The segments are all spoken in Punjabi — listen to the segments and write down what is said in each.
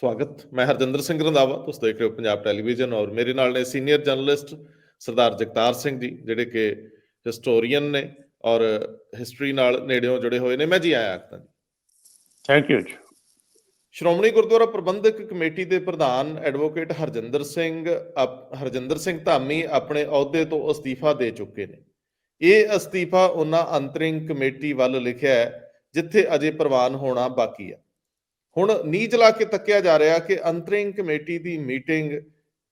ਸਵਾਗਤ। ਮੈਂ ਹਰਜਿੰਦਰ ਸਿੰਘ ਰੰਧਾਵਾ ਤੁਸੀਂ ਦੇਖ ਰਹੇ ਹੋ ਪੰਜਾਬ ਟੈਲੀਵਿਜ਼ਨ ਔਰ ਮੇਰੇ ਨਾਲ ਨੇ ਸੀਨੀਅਰ ਜਰਨਲਿਸਟ ਸਰਦਾਰ ਜਗਤਾਰ ਸਿੰਘ ਜੀ ਜਿਹੜੇ ਕਿ ਹਿਸਟੋਰੀਅਨ ਨੇ ਔਰ ਹਿਸਟਰੀ ਨਾਲ ਨੇੜਿਓਂ ਜੁੜੇ ਹੋਏ ਨੇ। ਮੈਂ ਜੀ ਆਇਆ ਆਖਦਾ ਜੀ। ਥੈਂਕ ਯੂ ਜੀ ਸ਼੍ਰੋਮਣੀ ਗੁਰਦੁਆਰਾ ਪ੍ਰਬੰਧਕ ਕਮੇਟੀ ਦੇ ਪ੍ਰਧਾਨ ਐਡਵੋਕੇਟ ਹਰਜਿੰਦਰ ਸਿੰਘ ਹਰਜਿੰਦਰ ਸਿੰਘ ਧਾਮੀ ਆਪਣੇ ਅਹੁਦੇ ਤੋਂ ਅਸਤੀਫਾ ਦੇ ਚੁੱਕੇ ਨੇ। ਇਹ ਅਸਤੀਫਾ ਉਹਨਾਂ ਅੰਤਰਿੰਗ ਕਮੇਟੀ ਵੱਲ ਲਿਖਿਆ ਹੈ ਜਿੱਥੇ ਅਜੇ ਪ੍ਰਵਾਨ ਹੋਣਾ ਬਾਕੀ ਹੈ। ਹੁਣ ਨੀਚ ਲਾ ਕੇ ਤੱਕਿਆ ਜਾ ਰਿਹਾ ਕਿ ਅੰਤਰਿੰਗ ਕਮੇਟੀ ਦੀ ਮੀਟਿੰਗ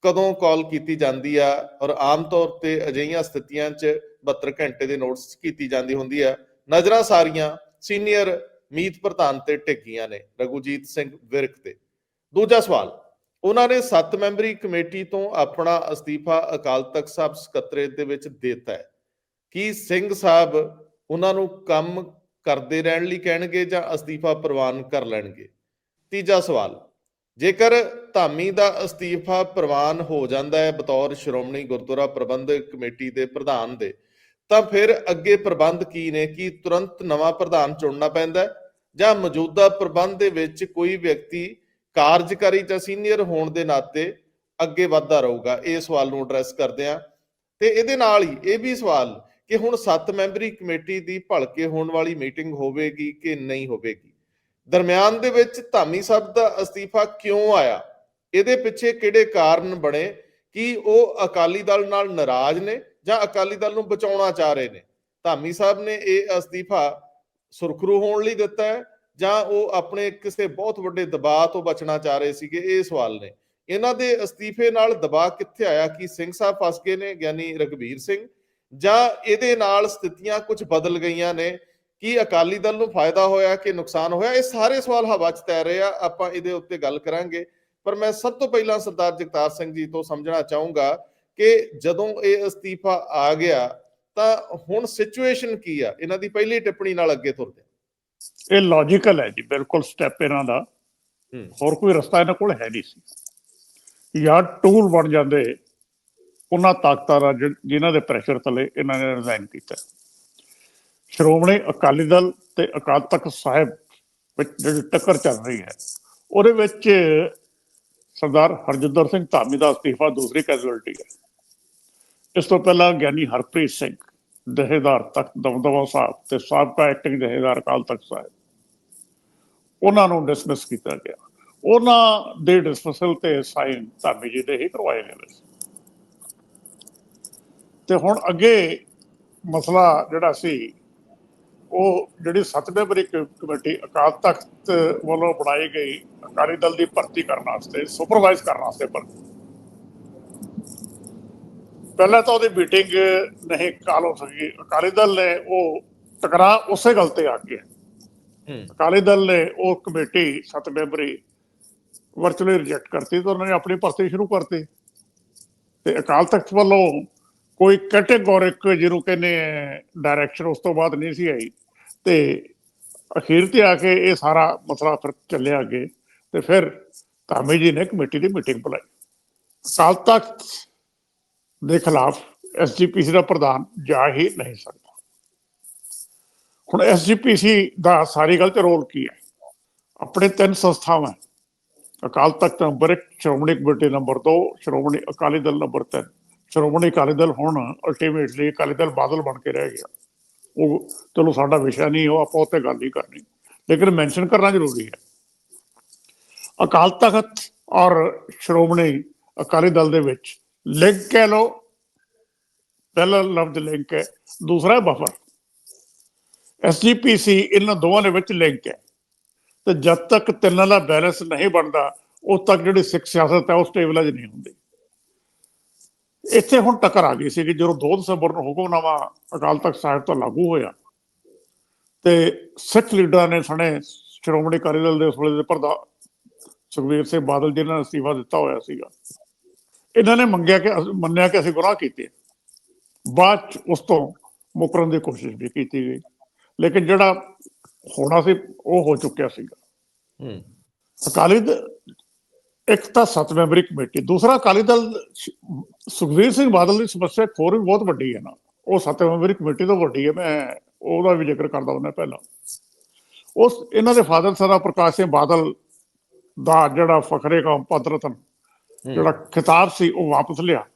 ਕਦੋਂ ਕਾਲ ਕੀਤੀ ਜਾਂਦੀ ਆ ਔਰ ਆਮ ਤੌਰ ਤੇ ਅਜਿਹੀਆਂ ਸਥਿਤੀਆਂ 'ਚ 72 ਘੰਟੇ ਦੇ ਨੋਟਿਸ ਕੀਤੀ ਜਾਂਦੀ ਹੁੰਦੀ ਆ। ਨਜ਼ਰਾਂ ਸਾਰੀਆਂ ਸੀਨੀਅਰ ਮੀਤ ਪ੍ਰਧਾਨ ਤੇ ਟਿੱਕੀਆਂ ਨੇ, ਰਘੂਜੀਤ ਸਿੰਘ ਵਿਰਕ ਤੇ। ਦੂਜਾ ਸਵਾਲ, ਉਹਨਾਂ ਨੇ 7 ਮੈਂਬਰੀ ਕਮੇਟੀ ਤੋਂ ਆਪਣਾ ਅਸਤੀਫਾ ਅਕਾਲ ਤਖਤ ਸਾਹਿਬ ਸਕੱਤਰੇਤ ਦੇ ਵਿੱਚ ਦਿੱਤਾ ਹੈ। ਕੀ ਸਿੰਘ ਸਾਹਿਬ ਉਹਨਾਂ ਨੂੰ ਕੰਮ ਕਰਦੇ ਰਹਿਣ ਲਈ ਕਹਿਣਗੇ ਜਾਂ ਅਸਤੀਫਾ ਪ੍ਰਵਾਨ ਕਰ ਲੈਣਗੇ? ਤੀਜਾ ਸਵਾਲ, ਜੇਕਰ ਧਾਮੀ ਦਾ ਅਸਤੀਫਾ ਪ੍ਰਵਾਨ ਹੋ ਜਾਂਦਾ ਹੈ ਬਤੌਰ ਸ਼੍ਰੋਮਣੀ ਗੁਰਦੁਆਰਾ ਪ੍ਰਬੰਧਕ ਕਮੇਟੀ ਦੇ ਪ੍ਰਧਾਨ ਦੇ, ਤਾਂ ਫਿਰ ਅੱਗੇ ਪ੍ਰਬੰਧ ਕੀ ਨੇ? ਕੀ ਤੁਰੰਤ ਨਵਾਂ ਪ੍ਰਧਾਨ ਚੁਣਨਾ ਪੈਂਦਾ ਹੈ? ਜਾਂ ਮੌਜੂਦਾ ਪ੍ਰਬੰਧ ਦੇ ਵਿੱਚ ਕੋਈ ਵਿਅਕਤੀ ਕਾਰਜਕਾਰੀ ਜਾਂ ਸੀਨੀਅਰ ਹੋਣ ਦੇ ਨਾਤੇ ਅੱਗੇ ਵੱਧਦਾ ਰਹੂਗਾ? ਇਹ ਸਵਾਲ ਨੂੰ ਐਡਰੈਸ ਕਰਦੇ ਆ ਤੇ ਇਹਦੇ ਨਾਲ ਹੀ ਇਹ ਵੀ ਸਵਾਲ ਕਿ ਹੁਣ 7 ਮੈਂਬਰੀ ਕਮੇਟੀ ਦੀ ਭਲਕੇ ਹੋਣ ਵਾਲੀ ਮੀਟਿੰਗ ਹੋਵੇਗੀ ਕਿ ਨਹੀਂ ਹੋਵੇਗੀ? ਦਰਮਿਆਨ ਦੇ ਵਿੱਚ ਧਾਮੀ ਸਾਹਿਬ ਦਾ ਅਸਤੀਫਾ ਕਿਉਂ ਆਇਆ? ਇਹਦੇ ਪਿੱਛੇ ਕਿਹੜੇ ਕਾਰਨ ਬਣੇ? ਕਿ ਉਹ ਅਕਾਲੀ ਦਲ ਨਾਲ ਨਾਰਾਜ਼ ਨੇ ਜਾਂ ਅਕਾਲੀ ਦਲ ਨੂੰ ਬਚਾਉਣਾ ਚਾਹ ਰਹੇ ਨੇ? ਧਾਮੀ ਸਾਹਿਬ ਨੇ ਇਹ ਅਸਤੀਫਾ ਸੁਰਖਰੂ ਹੋਣ ਲਈ ਦਿੱਤਾ ਹੈ ਜਾਂ ਉਹ ਆਪਣੇ ਕਿਸੇ ਬਹੁਤ ਵੱਡੇ ਦਬਾਅ ਤੋਂ ਬਚਣਾ ਚਾਹ ਰਹੇ ਸੀਗੇ? ਇਹ ਸਵਾਲ ਨੇ। ਇਹਨਾਂ ਦੇ ਅਸਤੀਫੇ ਨਾਲ ਦਬਾਅ ਕਿੱਥੇ ਆਇਆ? ਕਿ ਸਿੰਘ ਸਾਹਿਬ ਫਸ ਗਏ ਨੇ, ਗਿਆਨੀ ਰਗਵੀਰ ਸਿੰਘ? ਜਾਂ ਇਹਦੇ ਨਾਲ ਸਥਿਤੀਆਂ ਕੁਝ ਬਦਲ ਗਈਆਂ ਨੇ? ਕੀ ਅਕਾਲੀ ਦਲ ਨੂੰ ਫਾਇਦਾ ਹੋਇਆ ਕਿ ਨੁਕਸਾਨ ਹੋਇਆ? ਇਹ ਸਾਰੇ ਸਵਾਲ ਹਵਾ 'ਚ ਤੈਰ ਰਹੇ ਆ ਆਪਾਂ ਇਹਦੇ ਉੱਤੇ ਗੱਲ ਕਰਾਂਗੇ। ਪਰ ਮੈਂ ਸਭ ਤੋਂ ਪਹਿਲਾਂ ਸਰਦਾਰ ਜਗਤਾਰ ਸਿੰਘ ਜੀ ਤੋਂ ਸਮਝਣਾ ਚਾਹੂੰਗਾ ਕਿ ਜਦੋਂ ਇਹ ਅਸਤੀਫਾ ਆ ਗਿਆ ਤਾਂ ਹੁਣ ਸਿਚੁਏਸ਼ਨ ਕੀ ਆ? ਇਹਨਾਂ ਦੀ ਪਹਿਲੀ ਟਿੱਪਣੀ ਨਾਲ ਅੱਗੇ ਤੁਰਦੇ। ਇਹ ਲੌਜੀਕਲ ਹੈ ਜੀ ਬਿਲਕੁਲ ਸਟੈਪ ਇਹਨਾਂ ਦਾ। ਹੋਰ ਕੋਈ ਰਸਤਾ ਇਹਨਾਂ ਕੋਲ ਹੈ ਨਹੀਂ ਸੀ। ਜਾਂ ਟੂਲ ਬਣ ਜਾਂਦੇ ਉਹਨਾਂ ਤਾਕਤਾਂ ਦਾ ਜਿਨ੍ਹਾਂ ਦੇ ਪ੍ਰੈਸ਼ਰ ਥੱਲੇ ਇਹਨਾਂ ਨੇ ਰਿਜ਼ਾਈਨ ਕੀਤਾ। ਸ਼੍ਰੋਮਣੀ ਅਕਾਲੀ ਦਲ ਤੇ ਅਕਾਲ ਤਖਤ ਸਾਹਿਬ ਵਿੱਚ ਜਿਹੜੀ ਟੱਕਰ ਚੱਲ ਰਹੀ ਹੈ, ਉਹਦੇ ਵਿੱਚ ਸਰਦਾਰ ਹਰਜਿੰਦਰ ਸਿੰਘ ਧਾਮੀ ਦਾ ਅਸਤੀਫਾ ਦੂਸਰੀ ਕੈਜੁਅਲਟੀ ਹੈ। ਇਸ ਤੋਂ ਪਹਿਲਾਂ ਗਿਆਨੀ ਹਰਪ੍ਰੀਤ ਸਿੰਘ, ਜਥੇਦਾਰ ਤਖਤ ਦਮਦਮਾ ਸਾਹਿਬ ਤੇ ਸਾਬਕਾ ਐਕਟਿੰਗ ਜਥੇਦਾਰ ਅਕਾਲ ਤਖਤ ਸਾਹਿਬ, ਉਹਨਾਂ ਨੂੰ ਡਿਸਮਿਸ ਕੀਤਾ ਗਿਆ। ਉਹਨਾਂ ਦੇ ਡਿਸਮਿਸਲ ਤੇ ਸਾਈਨ ਧਾਮੀ ਜੀ ਦੇ ਹੀ ਕਰਵਾਏ ਗਏ ਤੇ ਹੁਣ ਅੱਗੇ ਮਸਲਾ ਜਿਹੜਾ ਸੀ ਉਹ ਜਿਹੜੀ ਸੱਤ ਮੈਂਬਰੀ ਕ- ਕਮੇਟੀ ਅਕਾਲ ਤਖਤ ਵੱਲੋਂ ਬਣਾਈ ਗਈ ਅਕਾਲੀ ਦਲ ਦੀ ਭਰਤੀ ਕਰਨ ਵਾਸਤੇ ਸੁਪਰਵਾਈਜ਼ ਕਰਨ ਵਾਸਤੇ ਪਰ ਪਹਿਲਾਂ ਤਾਂ ਉਹਦੀ ਮੀਟਿੰਗ ਨਹੀਂ ਕਾਲ ਹੋ ਸਕੀ। ਅਕਾਲੀ ਦਲ ਨੇ ਉਹ ਟਕਰਾ ਉਸੇ ਗੱਲ ਤੇ ਆ ਗਿਆ ਅਕਾਲੀ ਦਲ ਨੇ ਉਹ ਕਮੇਟੀ ਸੱਤ ਮੈਂਬਰੀ ਵਰਚੁਅਲੀ ਰਿਜੈਕਟ ਕਰਤੀ ਤੇ ਉਹਨਾਂ ਨੇ ਆਪਣੀ ਭਰਤੀ ਸ਼ੁਰੂ ਕਰਤੀ। ਤੇ ਅਕਾਲ ਤਖਤ ਵੱਲੋਂ ਕੋਈ ਕੈਟੇਗੋਰਿਕ ਜਿਹਨੂੰ ਕਹਿੰਦੇ ਡਾਇਰੈਕਸ਼ਨ ਉਸ ਤੋਂ ਬਾਅਦ ਨਹੀਂ ਸੀ ਆਈ। ਤੇ ਅਖੀਰ ਤੇ ਆ ਕੇ ਇਹ ਸਾਰਾ ਮਸਲਾ ਫਿਰ ਚੱਲਿਆ ਅੱਗੇ। ਤੇ ਫਿਰ ਧਾਮੀ ਜੀ ਨੇ ਕਮੇਟੀ ਦੀ ਮੀਟਿੰਗ ਬੁਲਾਈ। ਅਕਾਲ ਤਖਤ ਦੇ ਖਿਲਾਫ ਐਸਜੀਪੀਸੀ ਦਾ ਪ੍ਰਧਾਨ ਜਾ ਹੀ ਨਹੀਂ ਸਕਦਾ। ਹੁਣ ਐਸਜੀਪੀਸੀ ਦਾ ਸਾਰੀ ਗੱਲ ਤੇ ਰੋਲ ਕੀ ਹੈ? ਆਪਣੇ ਤਿੰਨ ਸੰਸਥਾਵਾਂ Akal Takht number 1 Shiromani committee number 2 Shiromani Akali Dal number 3 Shiromani Akali Dal ਹੁਣ ਅਲਟੀਮੇਟਲੀ ਅਕਾਲੀ ਦਲ ਬਾਦਲ ਬਣ ਕੇ ਰਹਿ ਗਿਆ। ਉਹ ਚਲੋ ਸਾਡਾ ਵਿਸ਼ਾ ਨਹੀਂ, ਉਹ ਆਪਾਂ ਉੱਤੇ ਗੱਲ ਨਹੀਂ ਕਰਨੀ। ਲੇਕਿਨ ਮੈਂਸ਼ਨ ਕਰਨਾ ਜ਼ਰੂਰੀ ਹੈ। ਅਕਾਲ ਤਖਤ ਔਰ ਸ਼੍ਰੋਮਣੀ ਅਕਾਲੀ ਦਲ ਦੇ ਵਿੱਚ ਲਿੰਕ ਕਹਿ ਲਓ, ਪਹਿਲਾ ਲਫ਼ਜ਼ ਲਿੰਕ ਹੈ, ਦੂਸਰਾ ਹੈ ਬਫਰ ਐਸਜੀਪੀਸੀ ਇਹਨਾਂ ਦੋਵਾਂ ਦੇ ਵਿੱਚ ਲਿੰਕ ਹੈ। ਤੇ ਜਦ ਤੱਕ ਤਿੰਨਾਂ ਦਾ ਬੈਲੈਂਸ ਨਹੀਂ ਬਣਦਾ, ਉਦ ਤੱਕ ਜਿਹੜੀ ਸਿੱਖ ਸਿਆਸਤ ਹੈ, ਉਹ ਸਟੇਬਲਾਈਜ਼ ਨਹੀਂ ਹੁੰਦੀ। ਇੱਥੇ ਹੁਣ ਟੱਕਰ ਆ ਗਈ ਸੀ ਕਿ ਜਦੋਂ 2 ਦਸੰਬਰ ਨੂੰ ਹੁਕਮਨਾਮਾ ਅਕਾਲ ਤਖਤ ਸਾਹਿਬ ਤੋਂ ਲਾਗੂ ਹੋਇਆ ਤੇ ਸਿੱਖ ਲੀਡਰਾਂ ਨੇ ਸਣੇ ਸ਼੍ਰੋਮਣੀ ਅਕਾਲੀ ਦਲ ਦੇ ਉਸ ਵੇਲੇ ਦੇ ਪ੍ਰਧਾਨ ਸੁਖਬੀਰ ਸਿੰਘ ਬਾਦਲ ਜੀ ਨੇ ਅਸਤੀਫਾ ਦਿੱਤਾ ਹੋਇਆ ਸੀਗਾ। ਇਹਨਾਂ ਨੇ ਮੰਗਿਆ ਕਿ ਮੰਨਿਆ ਕਿ ਅਸੀਂ ਗੁਨਾਹ ਕੀਤੇ। ਬਾਅਦ 'ਚ ਉਸ ਤੋਂ ਮੁਕਰਨ ਦੀ ਕੋਸ਼ਿਸ਼ ਵੀ ਕੀਤੀ ਗਈ। ਲੇਕਿਨ ਜਿਹੜਾ ਹੋਣਾ ਸੀ ਉਹ ਹੋ ਚੁੱਕਿਆ ਸੀਗਾ। ਹੂੰ। ਅਕਾਲੀ ਦਲ ਇੱਕ ਤਾਂ ਸੱਤ ਮੈਂਬਰੀ ਕਮੇਟੀ ਦੂਸਰਾ ਅਕਾਲੀ ਦਲ ਸ਼- ਸੁਖਬੀਰ ਸਿੰਘ ਬਾਦਲ ਦੀ ਸਮੱਸਿਆ ਹੋਰ ਵੀ ਬਹੁਤ ਵੱਡੀ ਹੈ ਨਾ। ਉਹ ਸੱਤ ਮੈਂਬਰੀ ਕਮੇਟੀ ਤੋਂ ਵੱਡੀ ਹੈ ਮੈਂ ਉਹਦਾ ਵੀ ਜ਼ਿਕਰ ਕਰਦਾ ਹੁੰਦਾ ਪਹਿਲਾਂ। ਉਸ ਇਹਨਾਂ ਦੇ ਫਾਦਰ ਸਰਦਾਰ ਪ੍ਰਕਾਸ਼ ਸਿੰਘ ਬਾਦਲ ਦਾ ਜਿਹੜਾ ਫਖਰੇ ਕੌਮ ਪਦ ਰਤਨ ਜਿਹੜਾ ਖਿਤਾਬ ਸੀ ਉਹ ਵਾਪਸ ਲਿਆ।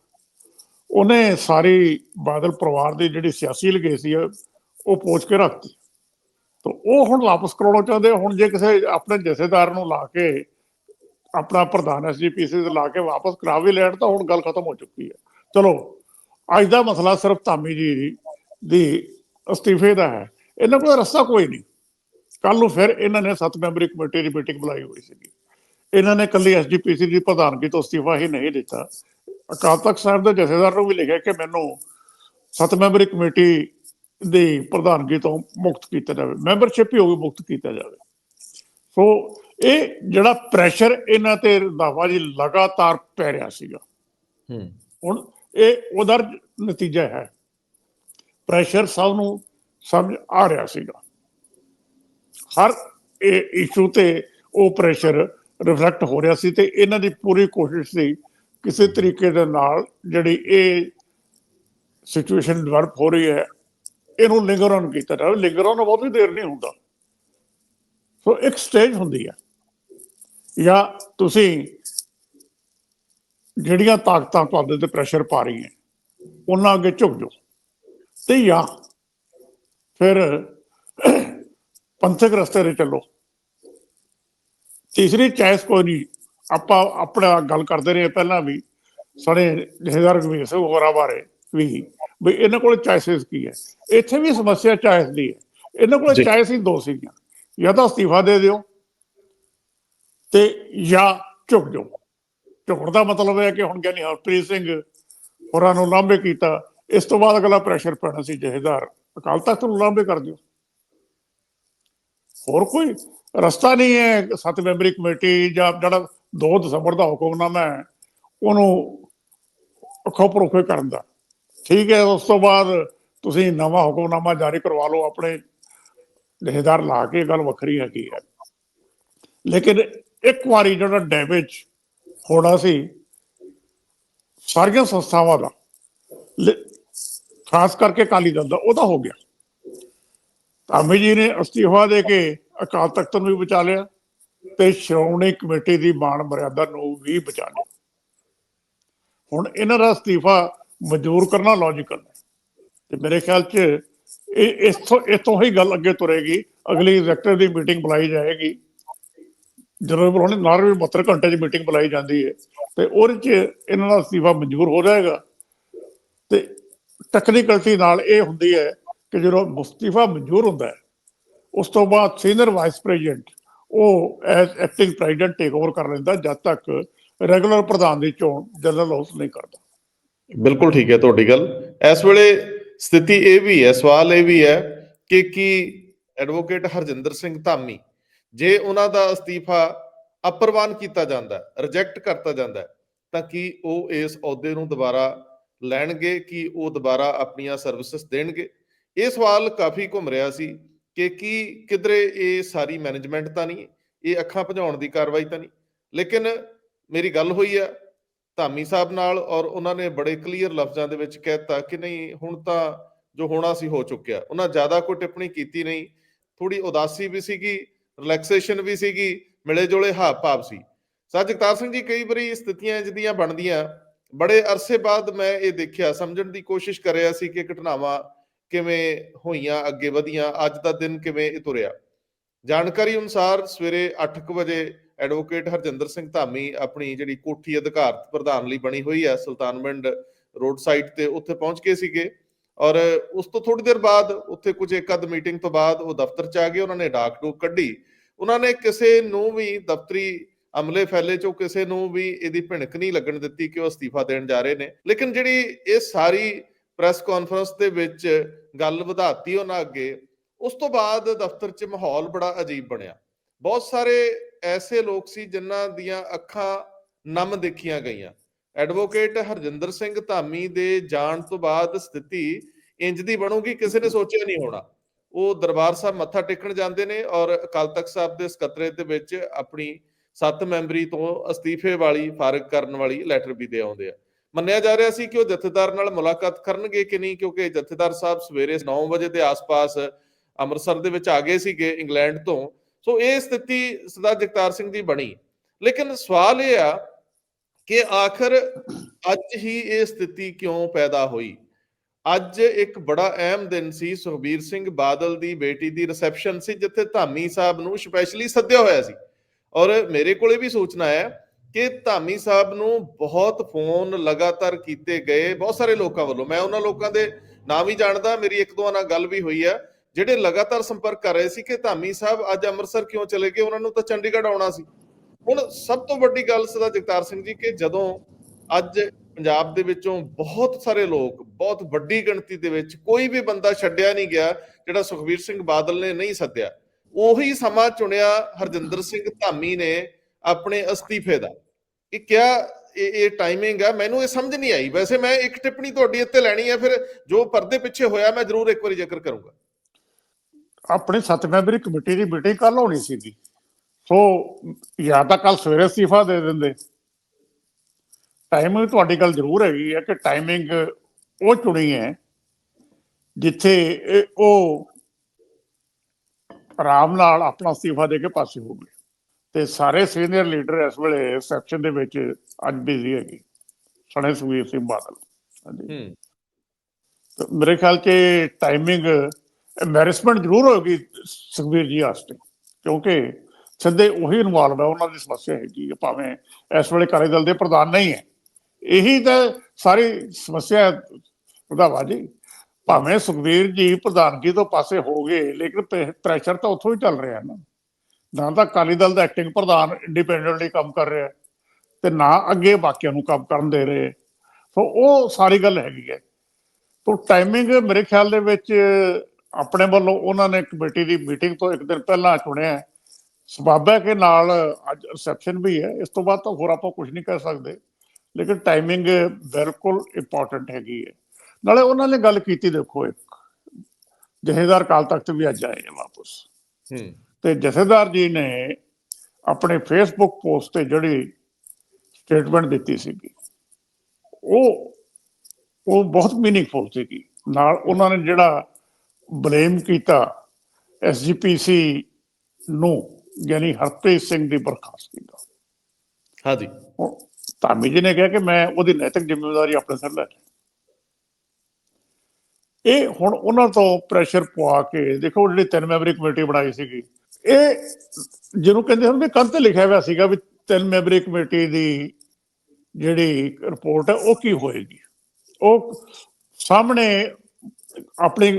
ਉਹਨੇ ਸਾਰੀ ਬਾਦਲ ਪਰਿਵਾਰ ਦੀ ਜਿਹੜੀ ਸਿਆਸੀ ਲਗੇਸੀ ਹੈ ਉਹ ਪੋਚ ਕੇ ਰੱਖਤੀ। ਤਾਂ ਉਹ ਹੁਣ ਵਾਪਸ ਕਰਾਉਣਾ ਚਾਹੁੰਦੇ। ਹੁਣ ਜੇ ਕਿਸੇ ਆਪਣੇ ਜਥੇਦਾਰ ਨੂੰ ਲਾ ਕੇ ਆਪਣਾ ਪ੍ਰਧਾਨ ਐਸਜੀਪੀਸੀ ਤੇ ਲਾ ਕੇ ਵਾਪਸ ਕਰਾ ਵੀ ਲੈਣ ਤਾਂ ਹੁਣ ਗੱਲ ਖਤਮ ਹੋ ਚੁੱਕੀ ਹੈ। ਚਲੋ, ਅੱਜ ਦਾ ਮਸਲਾ ਸਿਰਫ ਧਾਮੀ ਜੀ ਦੀ- ਦੀ ਅਸਤੀਫੇ ਦਾ ਹੈ। ਇਹਨਾਂ ਕੋਲ ਰਸਤਾ ਕੋਈ ਨਹੀਂ। ਕੱਲ ਨੂੰ ਫਿਰ ਇਹਨਾਂ ਨੇ ਸੱਤ ਮੈਂਬਰੀ ਕਮੇਟੀ ਦੀ ਮੀਟਿੰਗ ਬੁਲਾਈ ਹੋਈ ਸੀਗੀ। ਇਹਨਾਂ ਨੇ ਕੱਲੀ ਐਸਜੀਪੀਸੀ ਦੀ ਪ੍ਰਧਾਨਗੀ ਤੋਂ ਅਸਤੀਫਾ ਹੀ ਨਹੀਂ ਦਿੱਤਾ। ਅਕਾਲ ਤਖਤ ਸਾਹਿਬ ਦੇ ਜਥੇਦਾਰ ਨੂੰ ਵੀ ਲਿਖਿਆ ਕਿ ਮੈਨੂੰ ਸੱਤ ਮੈਂਬਰੀ ਕਮੇਟੀ ਦੀ ਪ੍ਰਧਾਨਗੀ ਤੋਂ ਮੁਕਤ ਕੀਤਾ ਜਾਵੇ। ਮੈਂਬਰਸ਼ਿਪ ਹੀ ਹੋਵੇ ਮੁਕਤ ਕੀਤਾ ਜਾਵੇ। ਸੋ ਇਹ ਜਿਹੜਾ ਪ੍ਰੈਸ਼ਰ ਇਹਨਾਂ ਤੇ ਰੰਧਾਵਾ ਜੀ ਲਗਾਤਾਰ ਪੈ ਰਿਹਾ ਸੀਗਾ। ਹੂੰ। ਹੁਣ ਇਹ ਉਹਦਾ ਨਤੀਜਾ ਹੈ। ਪ੍ਰੈਸ਼ਰ ਸਭ ਨੂੰ ਸਮਝ ਆ ਰਿਹਾ ਸੀਗਾ। ਹਰ ਇਸ਼ੂ ਤੇ ਉਹ ਪ੍ਰੈਸ਼ਰ ਰਿਫਲੈਕਟ ਹੋ ਰਿਹਾ ਸੀ ਤੇ ਇਹਨਾਂ ਦੀ ਪੂਰੀ ਕੋਸ਼ਿਸ਼ ਸੀ ਕਿਸੇ ਤਰੀਕੇ ਦੇ ਨਾਲ ਜਿਹੜੀ ਇਹ ਸਿਚੁਏਸ਼ਨ ਡਿਵੈਲਪ ਹੋ ਰਹੀ ਹੈ ਇਹਨੂੰ ਲਿੰਗਰ ਔਨ ਕੀਤਾ ਜਾਵੇ। ਲਿੰਗਰ ਔਨ ਬਹੁਤੀ ਦੇਰ ਨਹੀਂ ਹੁੰਦਾ। ਸੋ ਇੱਕ ਸਟੇਜ ਹੁੰਦੀ ਹੈ। ਜਾਂ ਤੁਸੀਂ ਜਿਹੜੀਆਂ ਤਾਕਤਾਂ ਤੁਹਾਡੇ ਤੇ ਪ੍ਰੈਸ਼ਰ ਪਾ ਰਹੀਆਂ ਉਹਨਾਂ ਅੱਗੇ ਝੁਕ ਜਾਓ। ਤੇ ਜਾਂ ਫਿਰ ਪੰਥਕ ਰਸਤੇ ਤੇ ਚੱਲੋ। ਤੀਸਰੀ ਚਾਇਸ ਕੋਈ ਨਹੀਂ ਆਪਾਂ ਆਪਣਾ ਗੱਲ ਕਰਦੇ ਰਹੇ ਪਹਿਲਾਂ ਵੀ ਸਾਡੇ ਜਥੇਦਾਰ ਗਵੀਰ ਸਿੰਘ ਹੋਰਾਂ ਬਾਰੇ ਵੀ ਵੀ ਇਹਨਾਂ ਕੋਲ ਚਾਇਸਸ ਕੀ ਹੈ। ਇੱਥੇ ਵੀ ਸਮੱਸਿਆ ਚਾਇਸ ਦੀ ਹੈ। ਇਹਨਾਂ ਕੋਲ। ਚਾਇਸ ਹੀ ਦੋ ਸੀਗੀਆਂ। ਜਾਂ ਤਾਂ ਅਸਤੀਫਾ ਦੇ ਦਿਓ ਤੇ ਜਾਂ ਝੁਕ ਜਾਓ। ਝੁਕਣ ਦਾ ਮਤਲਬ ਹੈ ਕਿ ਹੁਣ ਗਿਆਨੀ ਹਰਪ੍ਰੀਤ ਸਿੰਘ ਹੋਰਾਂ ਨੂੰ ਲਾਂਭੇ ਕੀਤਾ। ਇਸ ਤੋਂ ਬਾਅਦ ਅਗਲਾ ਪ੍ਰੈਸ਼ਰ ਪੈਣਾ ਸੀ ਜਥੇਦਾਰ ਅਕਾਲ ਤਖਤ ਨੂੰ ਲਾਂਭੇ ਕਰ ਦਿਓ। ਹੋਰ ਕੋਈ? ਰਸਤਾ ਨਹੀਂ ਹੈ। ਸੱਤ ਮੈਂਬਰੀ ਕਮੇਟੀ ਜਾਂ ਜਿਹੜਾ 2 ਦਸੰਬਰ ਦਾ ਹੁਕਮਨਾਮਾ ਹੈ, ਉਹਨੂੰ ਅੱਖੋਂ ਪਰੋਖੇ ਕਰਨ ਦਾ। ਠੀਕ ਹੈ, ਉਸ ਤੋਂ ਬਾਅਦ ਤੁਸੀਂ ਨਵਾਂ ਹੁਕਮਨਾਮਾ ਜਾਰੀ ਕਰਵਾ ਲਓ। ਆਪਣੇ ਜਥੇਦਾਰ ਲਾ ਕੇ ਗੱਲ ਵੱਖਰੀ ਹੈਗੀ ਹੈ। ਲੇਕਿਨ ਇੱਕ ਵਾਰੀ ਜਿਹੜਾ ਡੈਮੇਜ ਹੋਣਾ ਸੀ, ਸਾਰੀਆਂ ਸੰਸਥਾਵਾਂ ਦਾ ਖਾਸ ਕਰਕੇ ਕਾਲੀ ਦਲ ਦਾ, ਉਹਦਾ ਹੋ ਗਿਆ। ਧਾਮੀ ਜੀ ਨੇ ਅਸਤੀਫਾ ਦੇ ਕੇ ਅਕਾਲ ਤਖਤ ਨੂੰ ਵੀ ਬਚਾ ਲਿਆ ਤੇ ਸ਼੍ਰੋਮਣੀ ਕਮੇਟੀ ਦੀ ਮਾਣ ਮਰਿਆਦਾ ਨੂੰ ਵੀ ਬਚਾ ਲਿਆ। ਹੁਣ ਇਹਨਾਂ ਦਾ ਅਸਤੀਫਾ ਮਨਜ਼ੂਰ ਕਰਨਾ ਲੌਜੀਕਲ ਹੈ। ਤੇ ਮੇਰੇ ਖਿਆਲ 'ਚ ਇਹ ਇਸ ਤੋਂ ਹੀ ਗੱਲ ਅੱਗੇ ਤੁਰੇਗੀ। ਅਗਲੀ ਐਗਜ਼ੈਕਟਿਵ ਦੀ ਮੀਟਿੰਗ ਬੁਲਾਈ ਜਾਏਗੀ। ਜਦੋਂ ਬੁਲਾਉਣੀ ਨਾਰਵੇ 72 ਘੰਟੇ ਦੀ ਮੀਟਿੰਗ ਬੁਲਾਈ ਜਾਂਦੀ ਹੈ। ਤੇ ਉਹਦੇ 'ਚ ਇਹਨਾਂ ਦਾ ਅਸਤੀਫਾ ਮਨਜ਼ੂਰ ਹੋ ਜਾਏਗਾ। ਤੇ ਟੈਕਨੀਕਲਟੀ ਨਾਲ ਇਹ ਹੁੰਦੀ ਹੈ ਕਿ ਜਦੋਂ ਮੁਸਤੀਫਾ ਮਨਜ਼ੂਰ ਹੁੰਦਾ ਹੈ, ਉਸ ਤੋਂ ਬਾਅਦ ਸੀਨੀਅਰ ਵਾਈਸ ਪ੍ਰੈਜ਼ੀਡੈਂਟ ਉਹ as acting president take over ਕਰ ਲੈਂਦਾ, ਜਦ ਤੱਕ ਰੈਗੂਲਰ ਪ੍ਰਧਾਨ ਦੀ ਚੋਣ ਜਨਰਲ ਹਾਊਸ ਨਹੀਂ ਕਰਦਾ। ਬਿਲਕੁਲ ਠੀਕ ਹੈ ਤੁਹਾਡੀ ਗੱਲ। ਇਸ ਵੇਲੇ ਸਥਿਤੀ ਇਹ ਵੀ ਹੈ, ਸਵਾਲ ਇਹ ਵੀ ਹੈ ਕਿ ਕੀ ਐਡਵੋਕੇਟ ਹਰਜਿੰਦਰ ਸਿੰਘ ਧਾਮੀ ਜੇ ਉਹਨਾਂ ਦਾ ਅਸਤੀਫਾ ਅਪਰਵਾਨ ਕੀਤਾ ਜਾਂਦਾ ਹੈ ਰਿਜੈਕਟ ਕਰਤਾ ਜਾਂਦਾ ਹੈ, ਤਾਂ ਕੀ ਉਹ ਇਸ ਅਹੁਦੇ ਨੂੰ ਦੁਬਾਰਾ ਲੈਣਗੇ, ਕਿ ਉਹ ਦੁਬਾਰਾ ਆਪਣੀਆਂ ਸਰਵਿਸਿਜ਼ ਦੇਣਗੇ? ਇਹ ਸਵਾਲ ਕਾਫੀ ਘੁੰਮ ਰਿਹਾ ਸੀ ਕਿ ਕੀ ਕਿਧਰੇ ਇਹ ਸਾਰੀ ਮੈਨੇਜਮੈਂਟ ਤਾਂ ਨਹੀਂ ਇਹ ਅੱਖਾਂ ਭਜਾਉਣ ਦੀ ਕਾਰਵਾਈ ਤਾਂ ਨਹੀਂ। ਲੇਕਿਨ ਮੇਰੀ ਗੱਲ ਹੋਈ ਹੈ ਧਾਮੀ ਸਾਹਿਬ ਨਾਲ ਔਰ ਉਹਨਾਂ ਨੇ ਬੜੇ ਕਲੀਅਰ ਲਫ਼ਜ਼ਾਂ ਦੇ ਵਿੱਚ ਕਹਿਤਾ ਕਿ ਨਹੀਂ, ਹੁਣ ਤਾਂ ਜੋ ਹੋਣਾ ਸੀ ਹੋ ਚੁੱਕਿਆ। ਉਹਨਾਂ ਜ਼ਿਆਦਾ ਕੋਈ ਟਿੱਪਣੀ ਕੀਤੀ ਨਹੀਂ ਥੋੜੀ ਉਦਾਸੀ ਵੀ ਸੀਗੀ ਰਿਲੈਕਸੇਸ਼ਨ ਵੀ ਸੀਗੀ, ਮਿਲੇ ਜੁਲੇ ਹਾਵ ਭਾਵ ਸੀ। ਸਰ ਜਗਤਾਰ ਸਿੰਘ ਜੀ, ਕਈ ਵਾਰੀ ਸਥਿਤੀਆਂ ਜਿਹਦੀਆਂ ਬਣਦੀਆਂ। ਬੜੇ ਅਰਸੇ ਬਾਅਦ ਮੈਂ ਇਹ ਦੇਖਿਆ, ਸਮਝਣ ਦੀ ਕੋਸ਼ਿਸ਼ ਕਰ ਰਿਹਾ ਸੀ ਕਿ ਘਟਨਾਵਾਂ ਕਿਵੇਂ ਹੋਈਆਂ, ਅੱਗੇ ਵਧੀਆਂ, ਅੱਜ ਦਾ ਦਿਨ ਕਿਵੇਂ ਇਹ ਤੁਰਿਆ। ਜਾਣਕਾਰੀ ਅਨੁਸਾਰ ਸਵੇਰੇ 8:00 ਵਜੇ ਐਡਵੋਕੇਟ ਹਰਜਿੰਦਰ ਸਿੰਘ ਧਾਮੀ ਆਪਣੀ ਜਿਹੜੀ ਕੋਠੀ ਅਧਿਕਾਰਤ ਪ੍ਰਧਾਨ ਲਈ ਬਣੀ ਹੋਈ ਹੈ ਸੁਲਤਾਨਵਿੰਡ ਰੋਡ ਸਾਈਡ ਤੇ ਉੱਥੇ ਪਹੁੰਚ ਕੇ ਸੀਗੇ। ਔਰ ਉਸ ਤੋਂ ਥੋੜੀ ਦੇਰ ਬਾਅਦ ਉੱਥੇ ਕੁਝ ਇੱਕ ਅੱਧ ਮੀਟਿੰਗ ਤੋਂ ਬਾਅਦ ਉਹ ਦਫ਼ਤਰ ਚ ਆ ਗਏ, ਉਹਨਾਂ ਨੇ ਡਾਕ ਡੂਕ ਕੱਢੀ। ਉਹਨਾਂ ਨੇ ਕਿਸੇ ਨੂੰ ਵੀ ਦਫ਼ਤਰੀ ਅਮਲੇ ਫੈਲੇ ਚੋਂ ਕਿਸੇ ਨੂੰ ਵੀ ਇਹਦੀ ਭਿਣਕ ਨਹੀਂ ਲੱਗਣ ਦਿੱਤੀ ਕਿ ਉਹ ਅਸਤੀਫਾ ਦੇਣ ਜਾ ਰਹੇ ਨੇ। ਲੇਕਿਨ ਜਿਹੜੀ ਇਹ ਸਾਰੀ ਪ੍ਰੈਸ ਕਾਨਫਰੰਸ ਦੇ ਵਿੱਚ ਗੱਲ ਵਧਾਤੀ ਉਹਨਾਂ ਅੱਗੇ, ਉਸ ਤੋਂ ਬਾਅਦ ਦਫ਼ਤਰ 'ਚ ਮਾਹੌਲ ਬੜਾ ਅਜੀਬ ਬਣਿਆ। ਬਹੁਤ ਸਾਰੇ ਐਸੇ ਲੋਕ ਸੀ ਜਿਨ੍ਹਾਂ ਦੀਆਂ ਅੱਖਾਂ ਨਮ ਦੇਖੀਆਂ ਗਈਆਂ। ਐਡਵੋਕੇਟ ਹਰਜਿੰਦਰ ਸਿੰਘ ਧਾਮੀ ਦੇ ਜਾਣ ਤੋਂ ਬਾਅਦ ਸਥਿਤੀ ਇੰਜ ਦੀ ਬਣੂਗੀ, ਕਿਸੇ ਨੇ ਸੋਚਿਆ ਨਹੀਂ ਹੋਣਾ। ਉਹ ਦਰਬਾਰ ਸਾਹਿਬ ਮੱਥਾ ਟੇਕਣ ਜਾਂਦੇ ਨੇ ਔਰ ਅਕਾਲ ਤਖਤ ਸਾਹਿਬ ਦੇ ਸਕੱਤਰੇ ਦੇ ਵਿੱਚ ਆਪਣੀ ਸੱਤ ਮੈਂਬਰੀ ਤੋਂ ਅਸਤੀਫੇ ਵਾਲੀ, ਫਾਰਗ ਕਰਨ ਵਾਲੀ ਲੈਟਰ ਵੀ ਦੇ ਆਉਂਦੇ ਆ। ਮੰਨਿਆ ਜਾ ਰਿਹਾ ਸੀ ਕਿ ਉਹ ਜਥੇਦਾਰ ਨਾਲ ਮੁਲਾਕਾਤ ਕਰਨਗੇ ਕਿ ਨਹੀਂ, ਕਿਉਂਕਿ ਜਥੇਦਾਰ ਸਾਹਿਬ ਸਵੇਰੇ 9 ਵਜੇ ਦੇ ਆਸ-ਪਾਸ ਅੰਮ੍ਰਿਤਸਰ ਦੇ ਵਿੱਚ ਆ ਗਏ ਸੀਗੇ ਇੰਗਲੈਂਡ ਤੋਂ। ਸੋ ਇਹ ਸਥਿਤੀ ਸਰਦਾਰ ਜਗਤਾਰ ਸਿੰਘ ਦੀ ਬਣੀ। ਲੇਕਿਨ ਸਵਾਲ ਇਹ ਆ ਕਿ ਆਖਰ ਅੱਜ ਹੀ ਇਹ ਸਥਿਤੀ ਕਿਉਂ ਪੈਦਾ ਹੋਈ? ਅੱਜ ਇੱਕ ਬੜਾ ਅਹਿਮ ਦਿਨ ਸੀ, ਸੁਖਬੀਰ ਸਿੰਘ ਬਾਦਲ ਦੀ ਬੇਟੀ ਦੀ ਰਿਸੈਪਸ਼ਨ ਸੀ, ਜਿੱਥੇ ਧਾਮੀ ਸਾਹਿਬ ਨੂੰ ਸਪੈਸ਼ਲੀ ਸੱਦਿਆ ਹੋਇਆ ਸੀ। ਔਰ ਮੇਰੇ ਕੋਲੇ ਵੀ ਸੂਚਨਾ ਹੈ ਕਿ ਧਾਮੀ ਸਾਹਿਬ ਨੂੰ ਬਹੁਤ ਫੋਨ ਲਗਾਤਾਰ ਕੀਤੇ ਗਏ ਬਹੁਤ ਸਾਰੇ ਲੋਕਾਂ ਵੱਲੋਂ। ਮੈਂ ਉਹਨਾਂ ਲੋਕਾਂ ਦੇ ਨਾਂ ਵੀ ਜਾਣਦਾ, ਮੇਰੀ ਇੱਕ ਦੋ ਨਾਲ ਗੱਲ ਵੀ ਹੋਈ ਹੈ, ਜਿਹੜੇ ਲਗਾਤਾਰ ਸੰਪਰਕ ਕਰ ਰਹੇ ਸੀ ਕਿ ਧਾਮੀ ਸਾਹਿਬ ਅੱਜ ਅੰਮ੍ਰਿਤਸਰ ਕਿਉਂ ਚਲੇ ਗਏ, ਉਹਨਾਂ ਨੂੰ ਤਾਂ ਚੰਡੀਗੜ੍ਹ ਆਉਣਾ ਸੀ। ਹੁਣ ਸਭ ਤੋਂ ਵੱਡੀ ਗੱਲ ਸਦਾ ਜਗਤਾਰ ਸਿੰਘ ਜੀ ਕਿ ਜਦੋਂ ਅੱਜ ਪੰਜਾਬ ਦੇ ਵਿੱਚੋਂ ਬਹੁਤ ਸਾਰੇ ਲੋਕ, ਬਹੁਤ ਵੱਡੀ ਗਿਣਤੀ ਦੇ ਵਿੱਚ ਕੋਈ ਵੀ ਬੰਦਾ ਛੱਡਿਆ ਨਹੀਂ ਗਿਆ ਜਿਹੜਾ ਸੁਖਬੀਰ ਸਿੰਘ ਬਾਦਲ ਨੇ ਨਹੀਂ ਸੱਦਿਆ। ਉਹੀ ਸਮਾਂ ਚੁਣਿਆ ਹਰਜਿੰਦਰ ਸਿੰਘ ਧਾਮੀ ਨੇ ਆਪਣੇ ਅਸਤੀਫੇ ਦਾ। ਇਹ ਕਿਹਾ ਇਹ ਇਹ ਟਾਈਮਿੰਗ ਆ? ਮੈਨੂੰ ਇਹ ਸਮਝ ਨਹੀਂ ਆਈ। ਵੈਸੇ ਮੈਂ ਇੱਕ ਟਿੱਪਣੀ ਤੁਹਾਡੀ ਇੱਥੇ ਲੈਣੀ ਹੈ ਫਿਰ ਜੋ ਪਰਦੇ ਪਿੱਛੇ ਹੋਇਆ ਮੈਂ ਜ਼ਰੂਰ ਇੱਕ ਵਾਰੀ ਜ਼ਿਕਰ ਕਰੂੰਗਾ। ਆਪਣੀ ਸੱਤ ਮੈਂਬਰੀ ਕਮੇਟੀ ਦੀ ਮੀਟਿੰਗ ਕੱਲ ਹੋਣੀ ਸੀਗੀ। ਸੋ ਜਾਂ ਤਾਂ ਕੱਲ ਸਵੇਰੇ ਅਸਤੀਫਾ ਦੇ ਦਿੰਦੇ। ਟਾਈਮਿੰਗ ਤੁਹਾਡੀ ਗੱਲ ਜ਼ਰੂਰ ਹੈਗੀ ਹੈ ਕਿ ਟਾਈਮਿੰਗ ਉਹ ਚੁਣੀ ਹੈ ਜਿੱਥੇ ਉਹ ਆਰਾਮ ਨਾਲ ਆਪਣਾ ਅਸਤੀਫਾ ਦੇ ਕੇ ਪਾਸੇ ਹੋ ਗਏ। ਤੇ ਸਾਰੇ ਸੀਨੀਅਰ ਲੀਡਰ ਇਸ ਵੇਲੇ ਸੈਕਸ਼ਨ ਦੇ ਵਿੱਚ ਅੱਜ ਬਿਜ਼ੀ ਹੈਗੇ। ਸਣੇ ਸੁਖਬੀਰ ਸਿੰਘ ਬਾਦਲ। ਹਾਂਜੀ। ਹੂੰ। ਤੇ ਮੇਰੇ ਖਿਆਲ 'ਚ ਟਾਈਮਿੰਗ ਮੈਰਿਸਮੈਂਟ ਜ਼ਰੂਰ ਹੋਏਗੀ ਸੁਖਬੀਰ ਜੀ ਵਾਸਤੇ ਕਿਉਂਕਿ ਸਿੱਧੇ ਉਹੀ ਇਨਵੋਲਵ ਹੈ ਉਹਨਾਂ ਦੀ ਸਮੱਸਿਆ ਹੈਗੀ ਹੈ ਭਾਵੇਂ ਇਸ ਵੇਲੇ ਕਾਲੇ ਦਲ ਦੇ ਪ੍ਰਧਾਨ ਨਹੀਂ ਹੈ। ਇਹੀ ਤਾਂ ਸਾਰੀ ਸਮੱਸਿਆ ਵਧਾਵਾ ਜੀ ਭਾਵੇਂ ਸੁਖਬੀਰ ਜੀ ਪ੍ਰਧਾਨਗੀ ਤੋਂ ਪਾਸੇ ਹੋ ਗਏ ਲੇਕਿਨ ਪ੍ਰੈਸ਼ਰ ਤਾਂ ਉੱਥੋਂ ਹੀ ਚੱਲ ਰਿਹਾ ਨਾ। ਨਾ ਤਾਂ ਅਕਾਲੀ ਦਲ ਦਾ ਐਕਟਿੰਗ ਪ੍ਰਧਾਨ ਇੰਡੀਪੈਂਡੈਂਟਲੀ ਕੰਮ ਕਰ ਰਿਹਾ ਹੈ, ਤੇ ਨਾ ਅੱਗੇ ਬਾਕੀਆਂ ਨੂੰ ਕੰਮ ਕਰਨ ਦੇ ਰਹੇ। ਸੋ ਉਹ ਸਾਰੀ ਗੱਲ ਹੈਗੀ ਹੈ। ਤੋ ਟਾਈਮਿੰਗ ਮੇਰੇ ਖਿਆਲ ਦੇ ਵਿੱਚ ਆਪਣੇ ਵੱਲੋਂ ਉਹਨਾਂ ਨੇ ਕਮੇਟੀ ਦੀ ਮੀਟਿੰਗ ਤੋਂ ਇੱਕ ਦਿਨ ਪਹਿਲਾਂ ਚੁਣਿਆ ਹੈ ਕਿ ਨਾਲ ਅੱਜ ਰਿਸੈਪਸ਼ਨ ਵੀ ਹੈ ਇਸ ਤੋਂ ਬਾਅਦ ਤਾਂ ਹੋਰ ਆਪਾਂ ਕੁਝ ਨਹੀਂ ਕਹਿ ਸਕਦੇ ਲੇਕਿਨ ਟਾਈਮਿੰਗ ਬਿਲਕੁਲ ਇੰਪੋਰਟੈਂਟ ਹੈਗੀ ਹੈ। ਨਾਲੇ ਉਹਨਾਂ ਨੇ ਗੱਲ ਕੀਤੀ ਦੇਖੋ ਇੱਕ ਜਥੇਦਾਰ ਕਾਲ ਤਖਤ ਵੀ ਅੱਜ ਆਏ ਹੈ ਵਾਪਸ। ਹੂੰ। ਤੇ ਜਥੇਦਾਰ ਜੀ ਨੇ ਆਪਣੇ ਫੇਸਬੁੱਕ ਪੋਸਟ ਤੇ ਜਿਹੜੀ ਸਟੇਟਮੈਂਟ ਦਿੱਤੀ ਸੀਗੀ ਉਹ ਉਹ ਬਹੁਤ ਮੀਨਿੰਗਫੁਲ ਸੀਗੀ। ਨਾਲ ਉਹਨਾਂ ਨੇ ਜਿਹੜਾ ਬਲੇਮ ਕੀਤਾ ਐਸਜੀਪੀਸੀ ਨੂੰ ਯਾਨੀ ਹਰਪ੍ਰੀਤ ਸਿੰਘ ਦੀ ਬਰਖਾਸਤੀ ਦਾ ਹਾਂਜੀ। ਧਾਮੀ ਜੀ ਨੇ ਕਿਹਾ ਕਿ ਮੈਂ ਉਹਦੀ ਨੈਤਿਕ ਜ਼ਿੰਮੇਵਾਰੀ ਆਪਣੇ ਸਿਰ ਲੈ ਲਈ ਇਹ ਹੁਣ ਉਹਨਾਂ ਤੋਂ ਪ੍ਰੈਸ਼ਰ ਪਵਾ ਕੇ ਦੇਖੋ ਜਿਹੜੀ ਤਿੰਨ ਮੈਂਬਰੀ ਕਮੇਟੀ ਬਣਾਈ ਸੀਗੀ ਇਹ ਜਿਹਨੂੰ ਕਹਿੰਦੇ ਹੁੰਦੇ ਕੰਨ ਤੇ ਲਿਖਿਆ ਹੋਇਆ ਸੀਗਾ ਵੀ ਤਿੰਨ ਮੈਂਬਰੀ ਕਮੇਟੀ ਦੀ ਜਿਹੜੀ ਰਿਪੋਰਟ ਹੈ ਉਹ ਕੀ ਹੋਏਗੀ। ਉਹ ਸਾਹਮਣੇ ਆਪਣੇ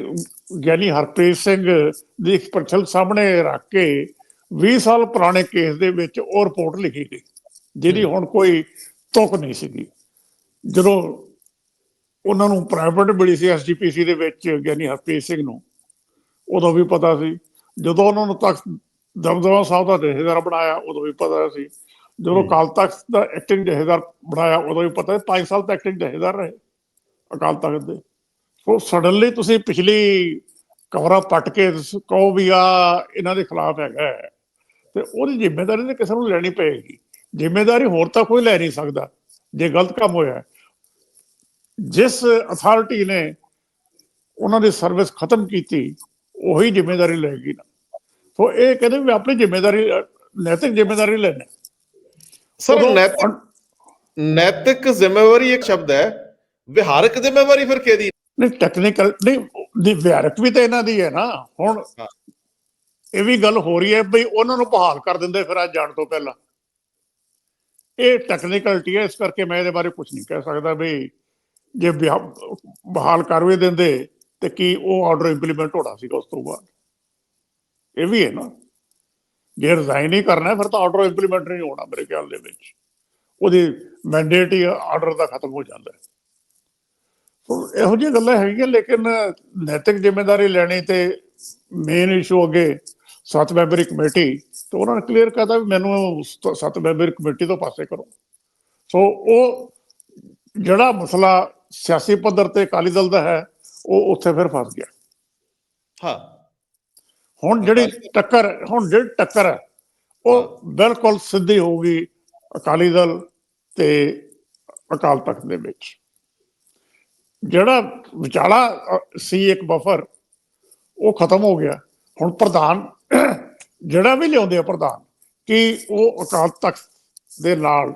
ਗਿਆਨੀ ਹਰਪ੍ਰੀਤ ਸਿੰਘ ਦੀ ਇੱਕ ਪਰਚਲ ਸਾਹਮਣੇ ਰੱਖ ਕੇ 20 ਸਾਲ ਪੁਰਾਣੇ ਕੇਸ ਦੇ ਵਿੱਚ ਉਹ ਰਿਪੋਰਟ ਲਿਖੀ ਗਈ ਜਿਹਦੀ ਹੁਣ ਕੋਈ ਤੁਕ ਨਹੀਂ ਸੀਗੀ। ਜਦੋਂ ਉਹਨਾਂ ਨੂੰ ਪ੍ਰਾਈਵੇਟ ਮਿਲੀ ਸੀ ਐਸਜੀਪੀਸੀ ਦੇ ਵਿੱਚ ਗਿਆਨੀ ਹਰਪ੍ਰੀਤ ਸਿੰਘ ਨੂੰ ਉਦੋਂ ਵੀ ਪਤਾ ਸੀ। ਜਦੋਂ ਉਹਨਾਂ ਨੂੰ ਤਖਤ ਦਮਦਮਾ ਸਾਹਿਬ ਦਾ ਜਥੇਦਾਰ ਬਣਾਇਆ ਉਦੋਂ ਵੀ ਪਤਾ ਸੀ। ਜਦੋਂ। ਅਕਾਲ ਤਖਤ ਦਾ ਐਕਟਿੰਗ ਜਥੇਦਾਰ ਬਣਾਇਆ ਉਦੋਂ ਵੀ ਪਤਾ ਸੀ। 5 ਸਾਲ ਤੱਕ ਐਕਟਿੰਗ ਜਥੇਦਾਰ ਰਹੇ ਅਕਾਲ ਤਖਤ ਦੇ। ਸੋ ਸਡਨਲੀ ਤੁਸੀਂ ਪਿਛਲੀ ਕਵਰਾ ਪੱਟ ਕੇ ਕਹੋ ਵੀ ਆ ਇਹਨਾਂ ਦੇ ਖਿਲਾਫ ਹੈਗਾ ਤੇ ਉਹਦੀ ਜ਼ਿੰਮੇਵਾਰੀ ਤੇ ਕਿਸੇ ਨੂੰ ਲੈਣੀ ਪਏਗੀ। ਜ਼ਿੰਮੇਵਾਰੀ ਹੋਰ ਤਾਂ ਕੋਈ ਲੈ ਨਹੀਂ ਸਕਦਾ ਜੇ ਗਲਤ ਕੰਮ ਹੋਇਆ। ਜਿਸ ਅਥਾਰਟੀ ਨੇ ਉਹਨਾਂ ਦੀ ਸਰਵਿਸ ਖਤਮ ਕੀਤੀ ਉਹੀ ਜ਼ਿੰਮੇਵਾਰੀ ਲਏਗੀ ਨਾ। ਸੋ ਇਹ ਕਹਿੰਦੇ ਵੀ ਆਪਣੀ ਜ਼ਿੰਮੇਵਾਰੀ ਨੈਤਿਕ ਜ਼ਿੰਮੇਵਾਰੀ ਲੈਣੀ। ਸਰ ਨੈਤਿਕ ਨੈਤਿਕ ਜ਼ਿੰਮੇਵਾਰੀ ਇੱਕ ਸ਼ਬਦ ਹੈ। ਵਿਹਾਰਕ ਜ਼ਿੰਮੇਵਾਰੀ ਫਿਰ ਕਿਹਦੀ? ਨਹੀਂ ਟੈਕਨੀਕਲ ਨਹੀਂ ਦੀ ਵਿਹਾਰਕ ਵੀ ਤਾਂ ਇਹਨਾਂ ਦੀ ਹੈ ਨਾ। ਹੁਣ। ਇਹ ਵੀ ਗੱਲ ਹੋ ਰਹੀ ਹੈ ਬਈ ਉਹਨਾਂ ਨੂੰ ਬਹਾਲ ਕਰ ਦਿੰਦੇ ਫਿਰ ਅੱਜ ਜਾਣ ਤੋਂ ਪਹਿਲਾਂ। ਇਹ ਟੈਕਨੀਕਲਟੀ ਹੈ, ਇਸ ਕਰਕੇ ਮੈਂ ਇਹਦੇ ਬਾਰੇ ਕੁਝ ਨਹੀਂ ਕਹਿ ਸਕਦਾ ਵੀ ਜੇ ਬਹਾਲ ਕਰ ਦਿੰਦੇ ਤੇ ਕੀ ਉਹ ਆਰਡਰ ਇੰਪਲੀਮੈਂਟ ਹੋਣਾ ਸੀਗਾ ਉਸ ਤੋਂ ਬਾਅਦ। ਇਹ ਵੀ ਹੈ ਨਾ। ਜੇ ਰਿਜ਼ਾਈਨ ਹੀ ਕਰਨਾ ਫਿਰ ਤਾਂ ਆਰਡਰ ਇੰਪਲੀਮੈਂਟ ਨਹੀਂ ਹੋਣਾ ਮੇਰੇ ਖਿਆਲ ਦੇ ਵਿੱਚ। ਉਹਦੀ ਮੈਂਡੇਟ ਹੀ ਆਰਡਰ ਦਾ ਖਤਮ ਹੋ ਜਾਂਦਾ ਹੈ। ਸੋ ਇਹੋ ਜਿਹੀਆਂ ਗੱਲਾਂ ਹੈਗੀਆਂ, ਲੇਕਿਨ ਨੈਤਿਕ ਜ਼ਿੰਮੇਵਾਰੀ ਲੈਣੀ ਤੇ ਮੇਨ ਇਸ਼ੂ ਅੱਗੇ ਸੱਤ ਮੈਂਬਰੀ ਕਮੇਟੀ ਤੇ ਉਹਨਾਂ ਨੇ ਕਲੀਅਰ ਕਰਤਾ ਵੀ ਮੈਨੂੰ ਸੱਤ ਮੈਂਬਰੀ ਕਮੇਟੀ ਤੋਂ ਪਾਸੇ ਕਰੋ। ਸੋ ਉਹ ਜਿਹੜਾ ਮਸਲਾ ਸਿਆਸੀ ਪੱਧਰ ਤੇ ਅਕਾਲੀ ਦਲ ਦਾ ਹੈ ਉਹ ਉੱਥੇ ਫਿਰ ਫਸ ਗਿਆ। ਹਾਂ। ਹੁਣ ਜਿਹੜੀ ਟੱਕਰ ਹੁਣ ਜਿਹੜੀ ਟੱਕਰ ਹੈ ਉਹ ਬਿਲਕੁਲ ਸਿੱਧੀ ਹੋਊਗੀ ਅਕਾਲੀ ਦਲ ਤੇ ਅਕਾਲ ਤਖਤ ਦੇ ਵਿੱਚ। ਜਿਹੜਾ ਵਿਚਾਲਾ ਸੀ ਇੱਕ ਬਫਰ ਉਹ ਖਤਮ ਹੋ ਗਿਆ। ਹੁਣ ਪ੍ਰਧਾਨ ਜਿਹੜਾ ਵੀ ਲਿਆਉਂਦੇ ਆ ਪ੍ਰਧਾਨ, ਕਿ ਉਹ ਅਕਾਲ ਤਖਤ ਦੇ ਨਾਲ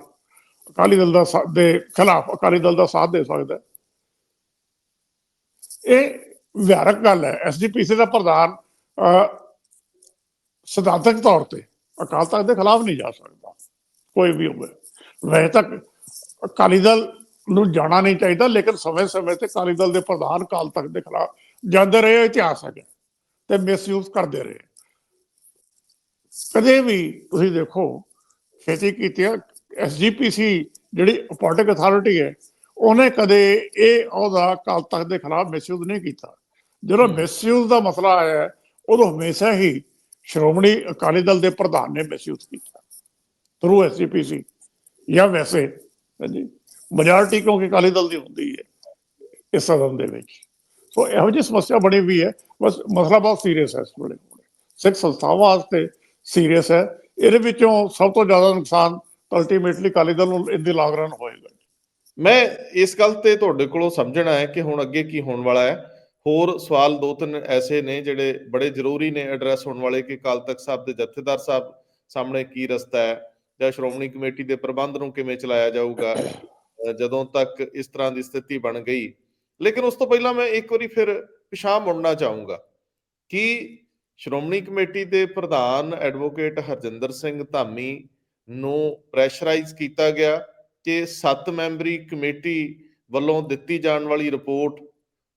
ਅਕਾਲੀ ਦਲ ਦਾ ਸਾ- ਦੇ ਖਿਲਾਫ ਅਕਾਲੀ ਦਲ ਦਾ ਸਾਥ ਦੇ ਸਕਦਾ ਇਹ ਵਿਹਾਰਕ ਗੱਲ ਹੈ। ਐਸਜੀਪੀਸੀ ਦਾ ਪ੍ਰਧਾਨ ਸਿਧਾਂਤਕ ਤੌਰ ਤੇ ਅਕਾਲ ਤਖਤ ਦੇ ਖਿਲਾਫ ਨਹੀਂ ਜਾ ਸਕਦਾ, ਕੋਈ ਵੀ ਹੋਵੇ। ਵੈਸੇ ਤੱਕ ਅਕਾਲੀ ਦਲ ਨੂੰ ਜਾਣਾ ਨਹੀਂ ਚਾਹੀਦਾ, ਲੇਕਿਨ ਸਮੇਂ-ਸਮੇਂ ਤੇ ਅਕਾਲੀ ਦਲ ਦੇ ਪ੍ਰਧਾਨ ਅਕਾਲ ਤਖਤ ਦੇ ਖਿਲਾਫ ਜਾਂਦੇ ਰਹੇ ਇਤਿਹਾਸ ਹੈਗਾ। ਤੇ ਮਿਸਯੂਜ਼ ਕਰਦੇ ਰਹੇ। ਕਦੇ ਵੀ ਤੁਸੀਂ ਦੇਖੋ ਖੇਤੀ ਕੀਤੀ ਐਸਜੀਪੀਸੀ ਜਿਹੜੀ ਪੋਲਿਟਿਕ ਅਥਾਰਟੀ ਹੈ ਉਹਨੇ ਕਦੇ ਇਹ ਉਹਦਾ ਅਕਾਲ ਤਖਤ ਦੇ ਖਿਲਾਫ ਮਿਸਯੂਜ਼ ਨਹੀਂ ਕੀਤਾ। ਜਦੋਂ ਮਿਸਯੂਜ਼ ਦਾ ਮਸਲਾ ਆਇਆ ਉਦੋਂ ਹਮੇਸ਼ਾ ਹੀ ਸ਼੍ਰੋਮਣੀ ਅਕਾਲੀ ਦਲ ਦੇ ਪ੍ਰਧਾਨ ਨੇ ਮਿਸਯੂਜ਼ ਕੀਤਾ ਥਰੂ ਐਸਜੀਪੀਸੀ ਜਾਂ ਵੈਸੇ ਹਾਂਜੀ ਮੈਜੋਰਟੀ ਕਿਉਂਕਿ ਅਕਾਲੀ ਦਲ ਦੀ ਹੁੰਦੀ ਹੈ ਇਸ ਸਦਨ ਦੇ ਵਿੱਚ। ਸੋ ਇਹੋ ਜਿਹੀ ਸਮੱਸਿਆ ਬਣੀ ਹੋਈ ਹੈ ਬਸ ਮਸਲਾ ਬਹੁਤ ਸੀਰੀਅਸ ਹੈ ਇਸ ਵੇਲੇ। ਸਿੱਖ ਸੰਸਥਾਵਾਂ ਵਾਸਤੇ ਸੀਰੀਅਸ ਹੈ। ਇਹਦੇ ਵਿੱਚੋਂ ਸਭ ਤੋਂ ਜ਼ਿਆਦਾ ਨੁਕਸਾਨ ਅਲਟੀਮੇਟਲੀ ਅਕਾਲੀ ਦਲ ਨੂੰ ਇਹਦੀ ਲਾਗ ਰਨ ਹੋਏਗਾ। ਮੈਂ ਇਸ ਗੱਲ ਤੇ ਤੁਹਾਡੇ ਕੋਲੋਂ ਸਮਝਣਾ ਹੈ ਕਿ ਹੁਣ ਅੱਗੇ ਕੀ ਹੋਣ ਵਾਲਾ ਹੈ। ਹੋਰ ਸਵਾਲ ਦੋ ਤਿੰਨ ਐਸੇ ਨੇ ਜਿਹੜੇ ਬੜੇ ਜ਼ਰੂਰੀ ਨੇ ਐਡਰੈਸ ਹੋਣ ਵਾਲੇ ਕਿ ਅਕਾਲ ਤਖਤ ਸਾਹਿਬ ਦੇ ਜਥੇਦਾਰ ਸਾਹਿਬ ਸਾਹਮਣੇ ਕੀ ਰਸਤਾ ਹੈ ਜਾਂ ਸ਼੍ਰੋਮਣੀ ਕਮੇਟੀ ਦੇ ਪ੍ਰਬੰਧ ਨੂੰ ਕਿਵੇਂ ਚਲਾਇਆ ਜਾਊਗਾ ਜਦੋਂ ਤੱਕ ਇਸ ਤਰ੍ਹਾਂ ਦੀ ਸਥਿਤੀ ਬਣ ਗਈ। ਲੇਕਿਨ ਉਸ ਤੋਂ ਪਹਿਲਾਂ ਮੈਂ ਇੱਕ ਵਾਰੀ ਫਿਰ ਪਿਛਾਂਹ ਮੁੜਨਾ ਚਾਹੂੰਗਾ ਕਿ ਸ਼੍ਰੋਮਣੀ ਕਮੇਟੀ ਦੇ ਪ੍ਰਧਾਨ ਐਡਵੋਕੇਟ ਹਰਜਿੰਦਰ ਸਿੰਘ ਧਾਮੀ ਨੂੰ ਪ੍ਰੈਸ਼ਰਾਈਜ਼ ਕੀਤਾ ਗਿਆ ਕਿ 7 ਮੈਂਬਰੀ ਕਮੇਟੀ ਵੱਲੋਂ ਦਿੱਤੀ ਜਾਣ ਵਾਲੀ ਰਿਪੋਰਟ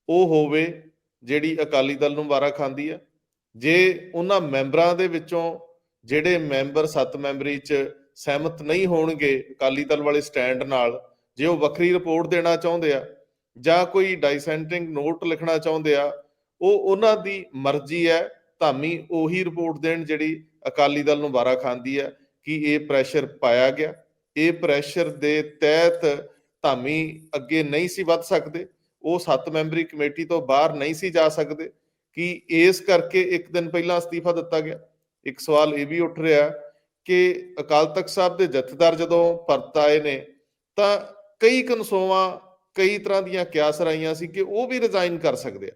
ਉਹ ਹੋਵੇ ਜਿਹੜੀ ਅਕਾਲੀ ਦਲ ਨੂੰ ਵਾਰਾ ਖਾਂਦੀ ਹੈ। ਜੇ ਉਹਨਾਂ ਮੈਂਬਰਾਂ ਦੇ ਵਿੱਚੋਂ ਜਿਹੜੇ ਮੈਂਬਰ 7 ਮੈਂਬਰੀ ਚ ਸਹਿਮਤ ਨਹੀਂ ਹੋਣਗੇ ਅਕਾਲੀ ਦਲ ਵਾਲੇ ਸਟੈਂਡ ਨਾਲ, ਜੇ ਉਹ ਵੱਖਰੀ ਰਿਪੋਰਟ ਦੇਣਾ ਚਾਹੁੰਦੇ ਆ ਜਾਂ ਕੋਈ ਡਾਈਸੈਂਟਿੰਗ ਨੋਟ ਲਿਖਣਾ ਚਾਹੁੰਦੇ ਆ, ਉਹ ਉਹਨਾਂ ਦੀ ਮਰਜ਼ੀ ਹੈ ਧਾਮੀ ਉਹੀ ਰਿਪੋਰਟ ਦੇਣ ਜਿਹੜੀ ਅਕਾਲੀ ਦਲ ਨੂੰ ਵਾਰਾ ਖਾਂਦੀ ਹੈ ਕਿ ਇਹ ਪ੍ਰੈਸ਼ਰ ਪਾਇਆ ਗਿਆ। ਇਹ ਪ੍ਰੈਸ਼ਰ ਦੇ ਤਹਿਤ ਧਾਮੀ ਅੱਗੇ ਨਹੀਂ ਸੀ ਵੱਧ ਸਕਦੇ। ਉਹ 7 ਮੈਂਬਰੀ ਕਮੇਟੀ ਤੋਂ ਬਾਹਰ ਨਹੀਂ ਸੀ ਜਾ ਸਕਦੇ ਕਿ ਇਸ ਕਰਕੇ ਇੱਕ ਦਿਨ ਪਹਿਲਾਂ ਅਸਤੀਫਾ ਦਿੱਤਾ ਗਿਆ। ਇੱਕ ਸਵਾਲ ਇਹ ਵੀ ਉੱਠ ਰਿਹਾ ਕਿ ਅਕਾਲ ਤਖਤ ਸਾਹਿਬ ਦੇ ਜਥੇਦਾਰ ਜਦੋਂ ਪਰਤ ਆਏ ਨੇ, ਤਾਂ ਕਈ ਕਨਸੋਵਾਂ ਕਈ ਤਰ੍ਹਾਂ ਦੀਆਂ ਕਿਆਸ ਰਾਈਆਂ ਸੀ ਕਿ ਉਹ ਵੀ ਰਿਜ਼ਾਈਨ ਕਰ ਸਕਦੇ ਆ।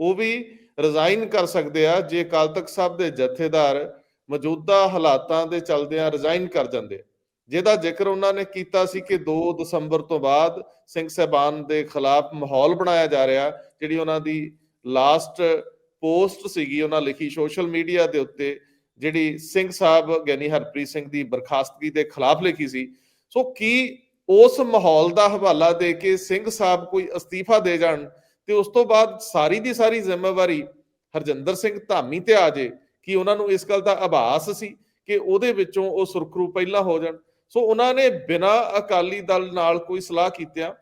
ਉਹ ਵੀ ਰਿਜ਼ਾਈਨ ਕਰ ਸਕਦੇ ਆ ਜੇ ਅਕਾਲ ਤਖਤ ਸਾਹਿਬ ਦੇ ਜਥੇਦਾਰ ਮੌਜੂਦਾ ਹਾਲਾਤਾਂ ਦੇ ਚਲਦਿਆਂ ਰਿਜ਼ਾਈਨ ਕਰ ਜਾਂਦੇ ਜਿਹਦਾ ਜ਼ਿਕਰ ਉਹਨਾਂ ਨੇ ਕੀਤਾ ਸੀ ਕਿ 2 ਦਸੰਬਰ ਤੋਂ ਬਾਅਦ ਸਿੰਘ ਸਹਿਬਾਨ ਦੇ ਖਿਲਾਫ ਮਾਹੌਲ ਬਣਾਇਆ ਜਾ ਰਿਹਾ, ਜਿਹੜੀ ਉਹਨਾਂ ਦੀ ਲਾਸਟ ਪੋਸਟ ਸੀਗੀ ਉਹਨਾਂ ਲਿਖੀ ਸੋਸ਼ਲ ਮੀਡੀਆ ਦੇ ਉੱਤੇ, ਜਿਹੜੀ ਸਿੰਘ ਸਾਹਿਬ ਗਿਆਨੀ ਹਰਪ੍ਰੀਤ ਸਿੰਘ ਦੀ ਬਰਖਾਸਤਗੀ ਦੇ ਖਿਲਾਫ ਲਿਖੀ ਸੀ। ਸੋ ਕੀ ਉਸ ਮਾਹੌਲ ਦਾ ਹਵਾਲਾ ਦੇ ਕੇ ਸਿੰਘ ਸਾਹਿਬ ਕੋਈ ਅਸਤੀਫਾ ਦੇ ਜਾਣ? ਤੇ ਉਸ ਤੋਂ ਬਾਅਦ ਸਾਰੀ ਦੀ ਸਾਰੀ ਜ਼ਿੰਮੇਵਾਰੀ ਹਰਜਿੰਦਰ ਸਿੰਘ ਧਾਮੀ ਤੇ ਆ ਜੇ, ਕਿ ਉਹਨਾਂ ਨੂੰ ਇਸ ਗੱਲ ਦਾ ਆਭਾਸ ਸੀ ਕਿ ਉਹਦੇ ਵਿੱਚੋਂ ਉਹ ਸੁਰਖਰੂ ਪਹਿਲਾਂ ਹੋ ਜਾਣ। ਸੋ ਉਹਨਾਂ ਨੇ ਬਿਨਾਂ ਅਕਾਲੀ ਦਲ ਨਾਲ ਕੋਈ ਸਲਾਹ ਕੀਤਿਆਂ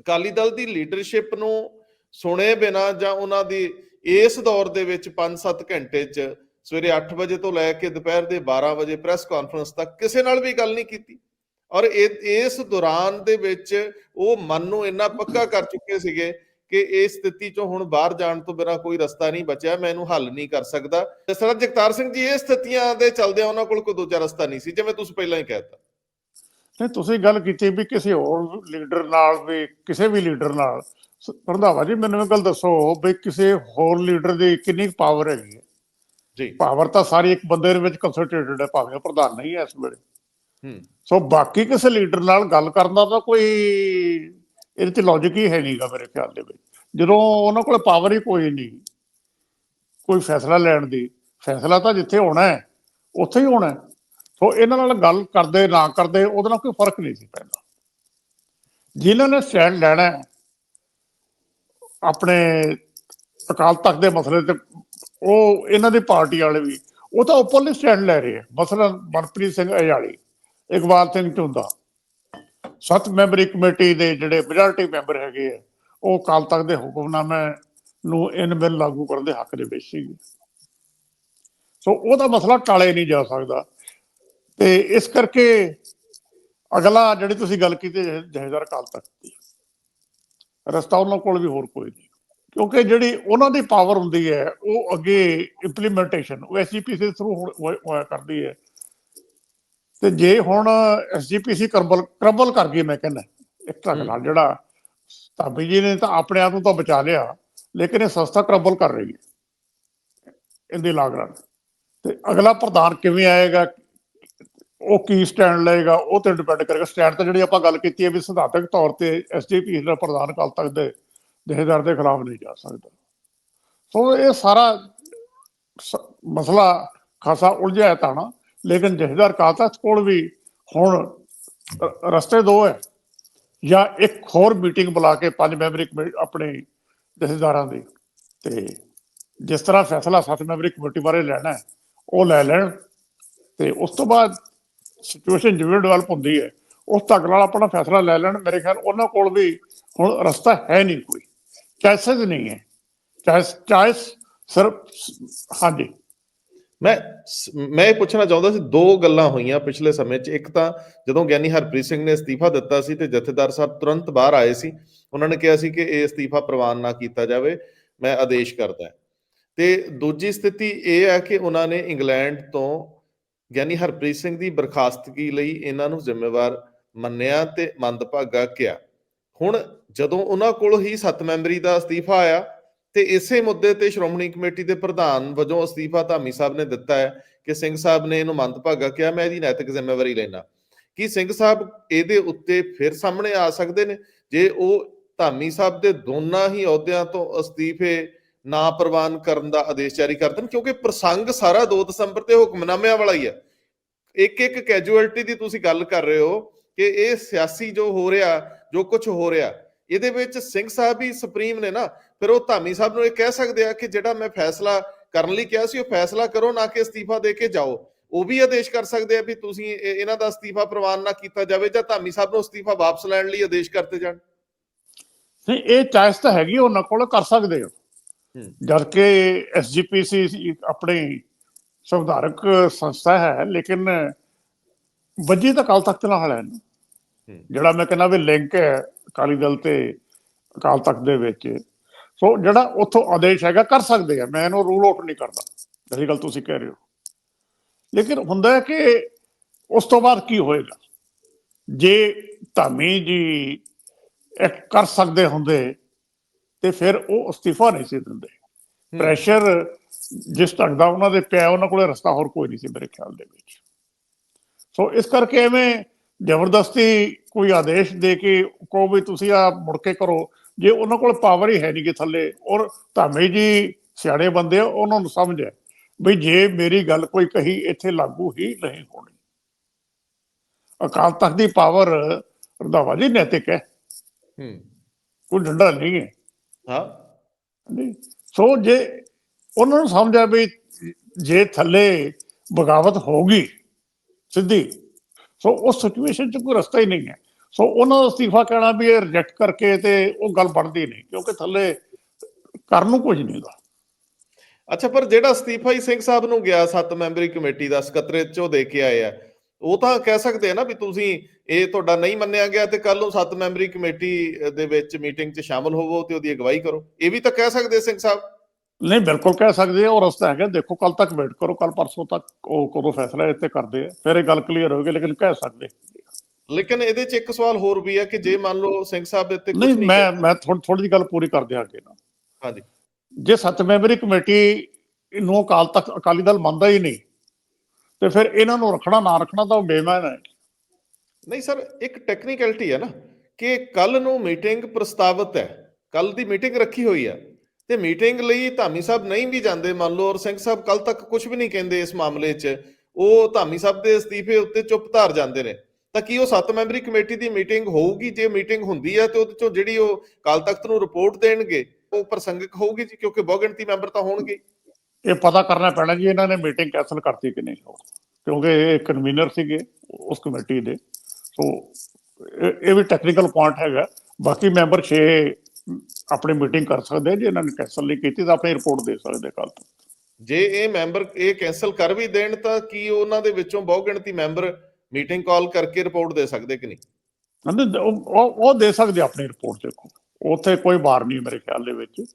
ਅਕਾਲੀ ਦਲ ਦੀ ਲੀਡਰਸ਼ਿਪ ਨੂੰ ਸੁਣੇ ਬਿਨਾਂ ਜਾਂ ਉਹਨਾਂ ਦੀ ਇਸ ਦੌਰ ਦੇ ਵਿੱਚ 5-7 ਘੰਟੇ 'ਚ ਸਵੇਰੇ 8 ਵਜੇ ਤੋਂ ਲੈ ਕੇ ਦੁਪਹਿਰ ਦੇ 12 ਵਜੇ ਪ੍ਰੈਸ ਕਾਨਫਰੰਸ ਤੱਕ ਕਿਸੇ ਨਾਲ ਵੀ ਗੱਲ ਨਹੀਂ ਕੀਤੀ। ਔਰ ਇਹ- ਇਸ ਦੌਰਾਨ ਦੇ ਵਿੱਚ ਉਹ ਮਨ ਨੂੰ ਇੰਨਾ ਪੱਕਾ ਕਰ ਚੁੱਕੇ ਸੀਗੇ ਕਿ ਇਸ ਸਥਿਤੀ ਚੋਂ ਹੁਣ ਬਾਹਰ ਜਾਣ ਤੋਂ ਬਿਨਾਂ ਕੋਈ ਰਸਤਾ ਨਹੀਂ ਬਚਿਆ ਮੈਂ ਇਹਨੂੰ ਹੱਲ ਨਹੀਂ ਕਰ ਸਕਦਾ। ਤੇ ਸਰ ਜਗਤਾਰ ਸਿੰਘ ਜੀ ਇਹ ਸਥਿਤੀਆਂ ਦੇ ਚੱਲਦਿਆਂ ਉਹਨਾਂ ਕੋਲ ਕੋਈ ਦੂਜਾ ਰਸਤਾ ਨਹੀਂ ਸੀ ਜਿਵੇਂ ਤੁਸੀਂ ਪਹਿਲਾਂ ਹੀ ਕਹਿਤਾ ਨਹੀਂ ਤੁਸੀਂ ਗੱਲ ਕੀਤੀ ਵੀ ਕਿਸੇ ਹੋਰ ਲੀਡਰ ਨਾਲ ਵੀ ਕਿਸੇ ਵੀ ਲੀਡਰ ਨਾਲ। ਸ- ਰੰਧਾਵਾ ਜੀ ਮੈਨੂੰ ਇਹ ਗੱਲ ਦੱਸੋ ਵੀ ਕਿਸੇ ਹੋਰ ਲੀਡਰ ਦੀ ਕਿੰਨੀ ਪਾਵਰ ਹੈਗੀ ਹੈ? ਜੀ। ਪਾਵਰ ਤਾਂ ਸਾਰੀ ਇੱਕ ਬੰਦੇ ਦੇ ਵਿੱਚ ਕੰਸੈਂਟਰੇਟਡ ਹੈ ਭਾਵੇਂ ਪ੍ਰਧਾਨ ਨਹੀਂ ਹੈ ਇਸ ਵੇਲੇ। ਹੂੰ। ਸੋ ਬਾਕੀ ਕਿਸੇ ਲੀਡਰ ਨਾਲ ਗੱਲ ਕਰਨ ਦਾ ਤਾਂ ਕੋਈ ਇਹਦੇ ਚ ਲੌਜੀਕ ਹੀ ਹੈ ਨਹੀਂਗਾ ਮੇਰੇ ਖਿਆਲ ਦੇ ਵਿੱਚ। ਜਦੋਂ ਉਹਨਾਂ ਕੋਲ ਪਾਵਰ ਹੀ ਕੋਈ ਨਹੀਂ, ਕੋਈ ਫੈਸਲਾ ਲੈਣ ਦੀ। ਫੈਸਲਾ ਤਾਂ ਜਿੱਥੇ ਹੋਣਾ ਹੈ, ਉੱਥੇ ਹੀ ਹੋਣਾ ਸੋ ਇਹਨਾਂ ਨਾਲ ਗੱਲ ਕਰਦੇ, ਨਾ ਕਰਦੇ, ਉਹਦੇ ਨਾਲ ਕੋਈ ਫ਼ਰਕ ਨਹੀਂ ਸੀ ਪੈਂਦਾ। ਜਿਨ੍ਹਾਂ ਨੇ ਸਟੈਂਡ ਲੈਣਾ ਆਪਣੇ ਅਕਾਲ ਤਖਤ ਦੇ ਮਸਲੇ ਤੇ, ਉਹ ਇਹਨਾਂ ਦੀ ਪਾਰਟੀ ਵਾਲੇ ਵੀ, ਉਹ ਤਾਂ ਓਪਨਲੀ ਸਟੈਂਡ ਲੈ ਰਹੇ ਆ ਮਸਲਾ ਮਨਪ੍ਰੀਤ ਸਿੰਘ ਅਜਾਲੀ, ਇਕਬਾਲ ਸਿੰਘ ਝੁੰਦਾ। ਸੱਤ ਮੈਂਬਰੀ ਕਮੇਟੀ ਦੇ ਜਿਹੜੇ ਮੈਜੋਰਟੀ ਮੈਂਬਰ ਹੈਗੇ ਆ, ਉਹ ਅਕਾਲ ਤਖਤ ਦੇ ਹੁਕਮਨਾਮੇ ਨੂੰ ਇਨ ਬਿਲ ਲਾਗੂ ਕਰਨ ਦੇ ਹੱਕ ਦੇ ਵਿੱਚ ਸੀਗੇ ਸੋ ਉਹਦਾ ਮਸਲਾ ਟਾਲੇ ਨਹੀਂ ਜਾ ਸਕਦਾ। ਤੇ ਇਸ ਕਰਕੇ ਅਗਲਾ ਜਿਹੜੀ ਤੁਸੀਂ ਗੱਲ ਕੀਤੀ ਜਹੇ- ਜਥੇਦਾਰ ਅਕਾਲ ਦੀ, ਰਸਤਾ ਉਹਨਾਂ ਕੋਲ ਵੀ ਹੋਰ ਕੋਈ ਨਹੀਂ। ਕਿਉਂਕਿ ਜਿਹੜੀ ਉਹਨਾਂ ਦੀ ਪਾਵਰ ਹੁੰਦੀ ਹੈ, ਉਹ ਅੱਗੇ ਇੰਪਲੀਮੈਂਟੇਸ਼ਨ ਉਹ ਐਸਜੀਪੀਸੀ ਦੇ ਥਰੂ ਹੋਇਆ ਕਰਦੀ ਹੈ। ਤੇ ਜੇ ਹੁਣ ਐਸਜੀਪੀਸੀ ਕਰਬਲ ਕਰਬਲ ਕਰ ਗਈ ਮੈਂ ਕਹਿੰਦਾ ਇੱਕ ਤਰ੍ਹਾਂ ਨਾਲ ਜਿਹੜਾ ਧਾਬੀ ਜੀ ਨੇ ਤਾਂ ਆਪਣੇ ਆਪ ਨੂੰ ਤਾਂ ਬਚਾ ਲਿਆ ਲੇਕਿਨ ਇਹ ਸੰਸਥਾ ਕਰਬਲ ਕਰ ਰਹੀ ਹੈ। ਇਹਦੇ ਲਾਗਰਾਂ ਤੇ ਅਗਲਾ ਪ੍ਰਧਾਨ ਕਿਵੇਂ ਆਏਗਾ? ਉਹ ਕੀ ਸਟੈਂਡ ਲਏਗਾ? ਉਹ ਤੇ ਡਿਪੈਂਡ ਕਰੇਗਾ। ਸਟੈਂਡ ਤੇ ਜਿਹੜੀ ਆਪਾਂ ਗੱਲ ਕੀਤੀ ਹੈ ਵੀ ਸਿਧਾਂਤਕ ਤੌਰ ਤੇ ਐਸਜੀਪੀ ਦਾ ਪ੍ਰਧਾਨ ਕਾਲ ਤੱਕ ਦੇ ਜਥੇਦਾਰ ਦੇ ਖਿਲਾਫ ਨਹੀਂ ਜਾ ਸਕਦਾ। ਸੋ ਇਹ ਸਾਰਾ ਮਸਲਾ ਖਾਸਾ ਉਲਝਿਆ ਤਾਣਾ ਲੇਕਿਨ ਜਥੇਦਾਰ ਕਾਲ ਕੋਲ ਵੀ ਹੁਣ ਰਸਤੇ ਦੋ ਹੈ, ਜਾਂ ਇੱਕ ਹੋਰ ਮੀਟਿੰਗ ਬੁਲਾ ਕੇ ਪੰਜ ਮੈਂਬਰੀ ਆਪਣੇ ਜਥੇਦਾਰਾਂ ਦੀ, ਤੇ ਜਿਸ ਤਰ੍ਹਾਂ ਫੈਸਲਾ ਸੱਤ ਮੈਂਬਰੀ ਕਮੇਟੀ ਬਾਰੇ ਲੈਣਾ ਹੈ, ਉਹ ਲੈ ਲੈਣ, ਤੇ ਉਸ ਤੋਂ ਬਾਅਦ ਸਿਚੁਏਸ਼ਨ ਜਿਵੇਂ ਡਿਵੈਲਪ ਹੁੰਦੀ ਹੈ, ਉਸ ਤੱਕ ਨਾਲ ਆਪਣਾ ਫੈਸਲਾ ਲੈ ਲੈਣ, ਮੇਰੇ ਖਿਆਲ ਉਹਨਾਂ ਕੋਲ ਵੀ ਹੁਣ ਰਸਤਾ ਹੈ ਨਹੀਂ ਕੋਈ ਚਾਇਸਸ ਨਹੀਂ ਹੈ ਚਾਇਸ ਚਾਇਸ ਸਿਰਫ, ਹਾਂਜੀ। ਮੈਂ ਮੈਂ ਇਹ ਪੁੱਛਣਾ ਚਾਹੁੰਦਾ ਸੀ, ਦੋ ਗੱਲਾਂ ਹੋਈਆਂ ਪਿਛਲੇ ਸਮੇਂ 'ਚ। ਇੱਕ ਤਾਂ ਜਦੋਂ ਗਿਆਨੀ ਹਰਪ੍ਰੀਤ ਸਿੰਘ ਨੇ ਅਸਤੀਫਾ ਦਿੱਤਾ ਸੀ ਤੇ ਜਥੇਦਾਰ ਸਾਹਿਬ ਤੁਰੰਤ ਬਾਹਰ ਆਏ ਸੀ, ਉਹਨਾਂ ਨੇ ਕਿਹਾ ਸੀ ਕਿ ਇਹ ਅਸਤੀਫਾ ਪ੍ਰਵਾਨ ਨਾ ਕੀਤਾ ਜਾਵੇ, ਮੈਂ ਆਦੇਸ਼ ਕਰਦਾ ਤੇ ਦੂਜੀ ਸਥਿਤੀ ਇਹ ਹੈ ਕਿ ਉਹਨਾਂ ਨੇ ਇੰਗਲੈਂਡ ਤੋਂ ਗਿਆਨੀ ਹਰਪ੍ਰੀਤ ਸਿੰਘ ਦੀ ਬਰਖਾਸਤਗੀ ਲਈ ਇਹਨਾਂ ਨੂੰ ਜ਼ਿੰਮੇਵਾਰ ਮੰਨਿਆ ਤੇ ਮੰਦਭਾਗਾ ਕਿਹਾ। ਹੁਣ ਜਦੋਂ ਉਹਨਾਂ ਕੋਲ ਹੀ ਸੱਤ ਮੈਂਬਰੀ ਦਾ ਅਸਤੀਫਾ ਆਇਆ ਤੇ ਇਸੇ ਮੁੱਦੇ ਤੇ ਸ਼੍ਰੋਮਣੀ ਕਮੇਟੀ ਦੇ ਪ੍ਰਧਾਨ ਵਜੋਂ ਅਸਤੀਫਾ ਧਾਮੀ ਸਾਹਿਬ ਨੇ ਦਿੱਤਾ ਹੈ ਕਿ ਸਿੰਘ ਸਾਹਿਬ ਨੇ ਇਹਨੂੰ ਮੰਦਭਾਗਾ ਕਿਹਾ, ਮੈਂ ਇਹਦੀ ਨੈਤਿਕ ਜ਼ਿੰਮੇਵਾਰੀ ਲੈਣਾ ਕੀ ਸਿੰਘ ਸਾਹਿਬ ਇਹਦੇ ਉੱਤੇ ਫਿਰ ਸਾਹਮਣੇ ਆ ਸਕਦੇ ਨੇ? ਜੇ ਉਹ ਧਾਮੀ ਸਾਹਿਬ ਦੇ ਦੋਨਾਂ ਹੀ ਅਹੁਦਿਆਂ ਤੋਂ ਅਸਤੀਫੇ ਨਾ ਪ੍ਰਵਾਨ ਕਰਨ ਦਾ ਆਦੇਸ਼ ਜਾਰੀ ਕਰ ਦੇਣ, ਕਿਉਂਕਿ ਪ੍ਰਸੰਗ ਸਾਰਾ 2 ਦਸੰਬਰ ਤੇ ਹੁਕਮਨਾਮਿਆਂ ਵਾਲਾ ਹੀ ਹੈ। ਇੱਕ ਇੱਕ ਕੈਜੂਅਲਟੀ ਦੀ ਤੁਸੀਂ ਗੱਲ ਕਰ ਰਹੇ ਹੋ ਕਿ ਇਹ ਸਿਆਸੀ ਜੋ ਹੋ ਰਿਹਾ, ਜੋ ਕੁਝ ਹੋ ਰਿਹਾ, ਇਹਦੇ ਵਿੱਚ ਸਿੰਘ ਸਾਹਿਬ ਹੀ ਸੁਪਰੀਮ ਨੇ ਨਾ ਫਿਰ ਉਹ ਧਾਮੀ ਸਾਹਿਬ ਨੂੰ ਇਹ ਕਹਿ ਸਕਦੇ ਆ ਕਿ ਜਿਹੜਾ ਮੈਂ ਫੈਸਲਾ ਕਰਨ ਲਈ ਕਿਹਾ ਸੀ ਉਹ ਫੈਸਲਾ ਕਰੋ ਨਾ ਕਿ ਅਸਤੀਫਾ ਦੇ ਕੇ ਜਾਓ ਉਹ ਵੀ ਆਦੇਸ਼ ਕਰ ਸਕਦੇ ਆ ਵੀ ਤੁਸੀਂ ਇਹ- ਇਹਨਾਂ ਦਾ ਅਸਤੀਫਾ ਪ੍ਰਵਾਨ ਨਾ ਕੀਤਾ ਜਾਵੇ ਜਾਂ ਧਾਮੀ ਸਾਹਿਬ ਨੂੰ ਅਸਤੀਫਾ ਵਾਪਸ ਲੈਣ ਲਈ ਆਦੇਸ਼ ਕਰਤੇ ਜਾਣ ਨਹੀਂ ਇਹ ਚਾਇਸ ਤਾਂ ਹੈਗੀ ਉਹਨਾਂ ਕੋਲ ਕਰ ਸਕਦੇ ਹੋ। ਜਦ ਕਿ ਐਸਜੀਪੀਸੀ ਆਪਣੀ ਸੰਵਿਧਾਨਕ ਸੰਸਥਾ ਹੈ ਲੇਕਿਨ ਵੱਜੀ ਤਾਂ ਅਕਾਲ ਤਖਤ ਨਾਲ। ਹੂੰ। ਜਿਹੜਾ ਮੈਂ ਕਹਿੰਦਾ ਵੀ ਲਿੰਕ ਹੈ ਅਕਾਲੀ ਦਲ ਤੇ ਅਕਾਲ ਤਖਤ ਦੇ ਵਿੱਚ ਸੋ ਜਿਹੜਾ ਉੱਥੋਂ ਆਦੇਸ਼ ਹੈਗਾ ਕਰ ਸਕਦੇ ਆ। ਮੈਂ ਇਹਨੂੰ ਰੂਲ ਆਊਟ ਨਹੀਂ ਕਰਦਾ। ਜਿਹੜੀ ਗੱਲ ਤੁਸੀਂ ਕਹਿ ਰਹੇ ਹੋ। ਲੇਕਿਨ ਹੁੰਦਾ ਹੈ ਕਿ ਉਸ ਤੋਂ ਬਾਅਦ ਕੀ ਹੋਏਗਾ? ਜੇ ਧਾਮੀ ਜੀ ਇਹ ਕਰ ਸਕਦੇ ਹੁੰਦੇ ਤੇ ਫਿਰ ਉਹ ਅਸਤੀਫਾ ਨਹੀਂ ਸੀ ਦਿੰਦੇ। ਪ੍ਰੈਸ਼ਰ ਜਿਸ ਢੰਗ ਦਾ ਉਹਨਾਂ ਦੇ ਪਿਆ ਉਹਨਾਂ ਕੋਲੇ ਰਸਤਾ ਹੋਰ ਕੋਈ ਨਹੀਂ ਸੀ ਮੇਰੇ ਖਿਆਲ ਦੇ ਵਿੱਚ। ਸੋ ਇਸ ਕਰਕੇ ਐਵੇਂ ਜ਼ਬਰਦਸਤੀ ਕੋਈ ਆਦੇਸ਼ ਦੇ ਕੇ ਕਹੋ ਵੀ ਤੁਸੀਂ ਆ ਮੁੜ ਕੇ ਕਰੋ ਜੇ ਉਹਨਾਂ ਕੋਲ ਪਾਵਰ ਹੀ ਹੈ ਨਹੀਂ ਕਿ ਥੱਲੇ ਔਰ ਧਾਮੀ ਜੀ ਸਿਆਣੇ ਬੰਦੇ ਆ ਉਹਨਾਂ ਨੂੰ ਸਮਝ ਹੈ ਵੀ ਜੇ ਮੇਰੀ ਗੱਲ ਕੋਈ ਕਹੀ ਇੱਥੇ ਲਾਗੂ ਹੀ ਨਹੀਂ ਹੋਣੀ। ਅਕਾਲ ਤਖਤ ਦੀ ਪਾਵਰ ਰੰਧਾਵਾ ਜੀ ਨੈਤਿਕ ਹੈ। ਹੂੰ। ਕੋਈ ਡੰਡਾ ਨਹੀਂ ਹੈ। ਹਾਂ। ਨਹੀਂ ਸੋ ਜੇ ਉਹਨਾਂ ਨੂੰ ਸਮਝਿਆ ਵੀ ਜੇ ਥੱਲੇ ਬਗਾਵਤ ਹੋਗੀ ਸਿੱਧੀ ਸੋ ਉਸ ਸਿਚੁਏਸ਼ਨ 'ਚ ਕੋਈ ਰਸਤਾ ਹੀ ਨਹੀਂ ਹੈ। ਸੋ ਉਹਨਾਂ ਦਾ ਅਸਤੀਫਾ ਕਹਿਣਾ ਵੀ ਇਹ ਰਿਜੈਕਟ ਕਰਕੇ ਤੇ ਉਹ ਗੱਲ ਬਣਦੀ ਨਹੀਂ ਕਿਉਂਕਿ ਥੱਲੇ ਕਰਨ ਨੂੰ ਕੁਝ ਨਹੀਂ ਦਾ ਅੱਛਾ ਪਰ ਜਿਹੜਾ ਅਸਤੀਫਾ ਹੀ ਸਿੰਘ ਸਾਹਿਬ ਨੂੰ ਗਿਆ ਸੱਤ ਮੈਂਬਰੀ ਕਮੇਟੀ ਦਾ ਸਕੱਤਰੇਤ ਚੋਂ ਦੇ ਕੇ ਆਏ ਆ ਉਹ ਤਾਂ ਕਹਿ ਸਕਦੇ ਆ ਨਾ ਵੀ ਤੁਸੀਂ ਇਹ ਤੁਹਾਡਾ ਨਹੀਂ ਮੰਨਿਆ ਗਿਆ ਤੇ ਕੱਲ ਨੂੰ ਸੱਤ ਮੈਂਬਰੀ ਕਮੇਟੀ ਦੇ ਵਿੱਚ ਮੀਟਿੰਗ 'ਚ ਸ਼ਾਮਲ ਹੋਵੋ ਤੇ ਉਹਦੀ ਅਗਵਾਈ ਕਰੋ। ਇਹ ਵੀ ਤਾਂ ਕਹਿ ਸਕਦੇ ਸਿੰਘ ਸਾਹਿਬ? ਨਹੀਂ ਬਿਲਕੁਲ ਕਹਿ ਸਕਦੇ ਆ ਉਹ ਰਸਤਾ ਹੈਗਾ ਦੇਖੋ ਕੱਲ ਤੱਕ ਵੇਟ ਕਰੋ ਕੱਲ ਪਰਸੋਂ ਤੱਕ ਉਹ ਕਦੋਂ ਫੈਸਲਾ ਇੱਥੇ ਕਰਦੇ ਆ ਫਿਰ ਇਹ ਗੱਲ ਕਲੀਅਰ ਹੋਵੇਗੀ ਲੇਕਿਨ ਕਹਿ ਸਕਦੇ ਲੇਕਿਨ ਇਹਦੇ 'ਚ ਇੱਕ ਸਵਾਲ ਹੋਰ ਵੀ ਹੈ ਕਿ ਜੇ ਮੰਨ ਲਓ ਸਿੰਘ ਸਾਹਿਬ ਦੇ ਉੱਤੇ ਨਹੀਂ ਮੈਂ ਮੈਂ ਥੋੜੀ ਥੋੜੀ ਜਿਹੀ ਗੱਲ ਪੂਰੀ ਕਰ ਦਿਆਂ ਅੱਗੇ ਨਾ। ਹਾਂਜੀ। ਜੇ ਸੱਤ ਮੈਂਬਰੀ ਕਮੇਟੀ ਨੂੰ ਅਕਾਲ ਤੱਕ ਅਕਾਲੀ ਦਲ ਮੰਨਦਾ ਹੀ ਨਹੀਂ ਤੇ ਫਿਰ ਇਹਨਾਂ ਨੂੰ ਰੱਖਣਾ ਨਾ ਰੱਖਣਾ ਤਾਂ ਬੇਮਾਨ ਹੈ। ਨਹੀਂ ਸਰ ਇੱਕ ਟੈਕਨੀਕੈਲਿਟੀ ਹੈ ਨਾ ਕਿ ਕੱਲ ਨੂੰ ਮੀਟਿੰਗ ਪ੍ਰਸਤਾਵਿਤ ਹੈ। ਕੱਲ ਦੀ ਮੀਟਿੰਗ ਰੱਖੀ ਹੋਈ ਹੈ ਤੇ ਮੀਟਿੰਗ ਲਈ ਧਾਮੀ ਸਾਹਿਬ ਨਹੀਂ ਵੀ ਜਾਂਦੇ ਮੰਨ ਲਓ ਔਰ ਸਿੰਘ ਸਾਹਿਬ ਕੱਲ ਤੱਕ ਕੁਝ ਵੀ ਨਹੀਂ ਕਹਿੰਦੇ ਇਸ ਮਾਮਲੇ 'ਚ ਉਹ ਧਾਮੀ ਸਾਹਿਬ ਦੇ ਅਸਤੀਫੇ ਉੱਤੇ ਚੁੱਪ ਧਾਰ ਜਾਂਦੇ ਨੇ। ਤਾਂ ਕੀ ਉਹ ਸੱਤ ਮੈਂਬਰੀ ਕਮੇਟੀ ਦੀ ਮੀਟਿੰਗ ਹੋਊਗੀ? ਜੇ ਮੀਟਿੰਗ ਹੁੰਦੀ ਹੈ ਤੇ ਉਹਦੇ ਚੋਂ ਜਿਹੜੀ ਉਹ ਕਾਲ ਤਖਤ ਨੂੰ ਰਿਪੋਰਟ ਦੇਣਗੇ ਉਹ ਪ੍ਰਸੰਗਿਕ ਹੋਊਗੀ ਜੀ ਕਿਉਂਕਿ ਬਹੁਗਿਣਤੀ ਮੈਂਬਰ ਤਾਂ ਹੋਣਗੇ। ਇਹ ਪਤਾ ਕਰਨਾ ਪੈਣਾ ਜੀ ਇਹਨਾਂ ਨੇ ਮੀਟਿੰਗ ਕੈਨਸਲ ਕਰਤੀ ਕਿ ਨਹੀਂ ਕਿਉਂਕਿ ਇਹ ਕਨਵੀਨਰ ਸੀਗੇ ਉਸ ਕਮੇਟੀ ਦੇ। ਸੋ ਇਹ ਵੀ ਟੈਕਨੀਕਲ ਪੁਆਇੰਟ ਹੈਗਾ। ਬਾਕੀ ਮੈਂਬਰ 6 ਆਪਣੀ ਮੀਟਿੰਗ ਕਰ ਸਕਦੇ ਜੇ ਇਹਨਾਂ ਨੇ ਕੈਨਸਲ ਨਹੀਂ ਕੀਤੀ ਤਾਂ ਆਪਣੀ ਰਿਪੋਰਟ ਦੇ ਸਕਦੇ ਕੱਲ ਤੋਂ ਜੇ ਇਹ ਮੈਂਬਰ ਇਹ ਕੈਨਸਲ ਕਰ ਵੀ ਦੇਣ ਤਾਂ ਕੀ ਉਹਨਾਂ ਦੇ ਵਿੱਚੋਂ ਬਹੁਗਿਣਤੀ ਮੈਂਬਰ ਮੀਟਿੰਗ ਕਾਲ ਕਰਕੇ ਰਿਪੋਰਟ ਦੇ ਸਕਦੇ ਕਿ ਨਹੀਂ? ਉਹ, ਉਹ- ਦੇ ਸਕਦੇ ਆਪਣੀ ਰਿਪੋਰਟ, ਦੇਖੋ। ਉੱਥੇ ਕੋਈ ਵਾਰ ਨਹੀਂ ਮੇਰੇ ਖਿਆਲ ਦੇ ਵਿੱਚ।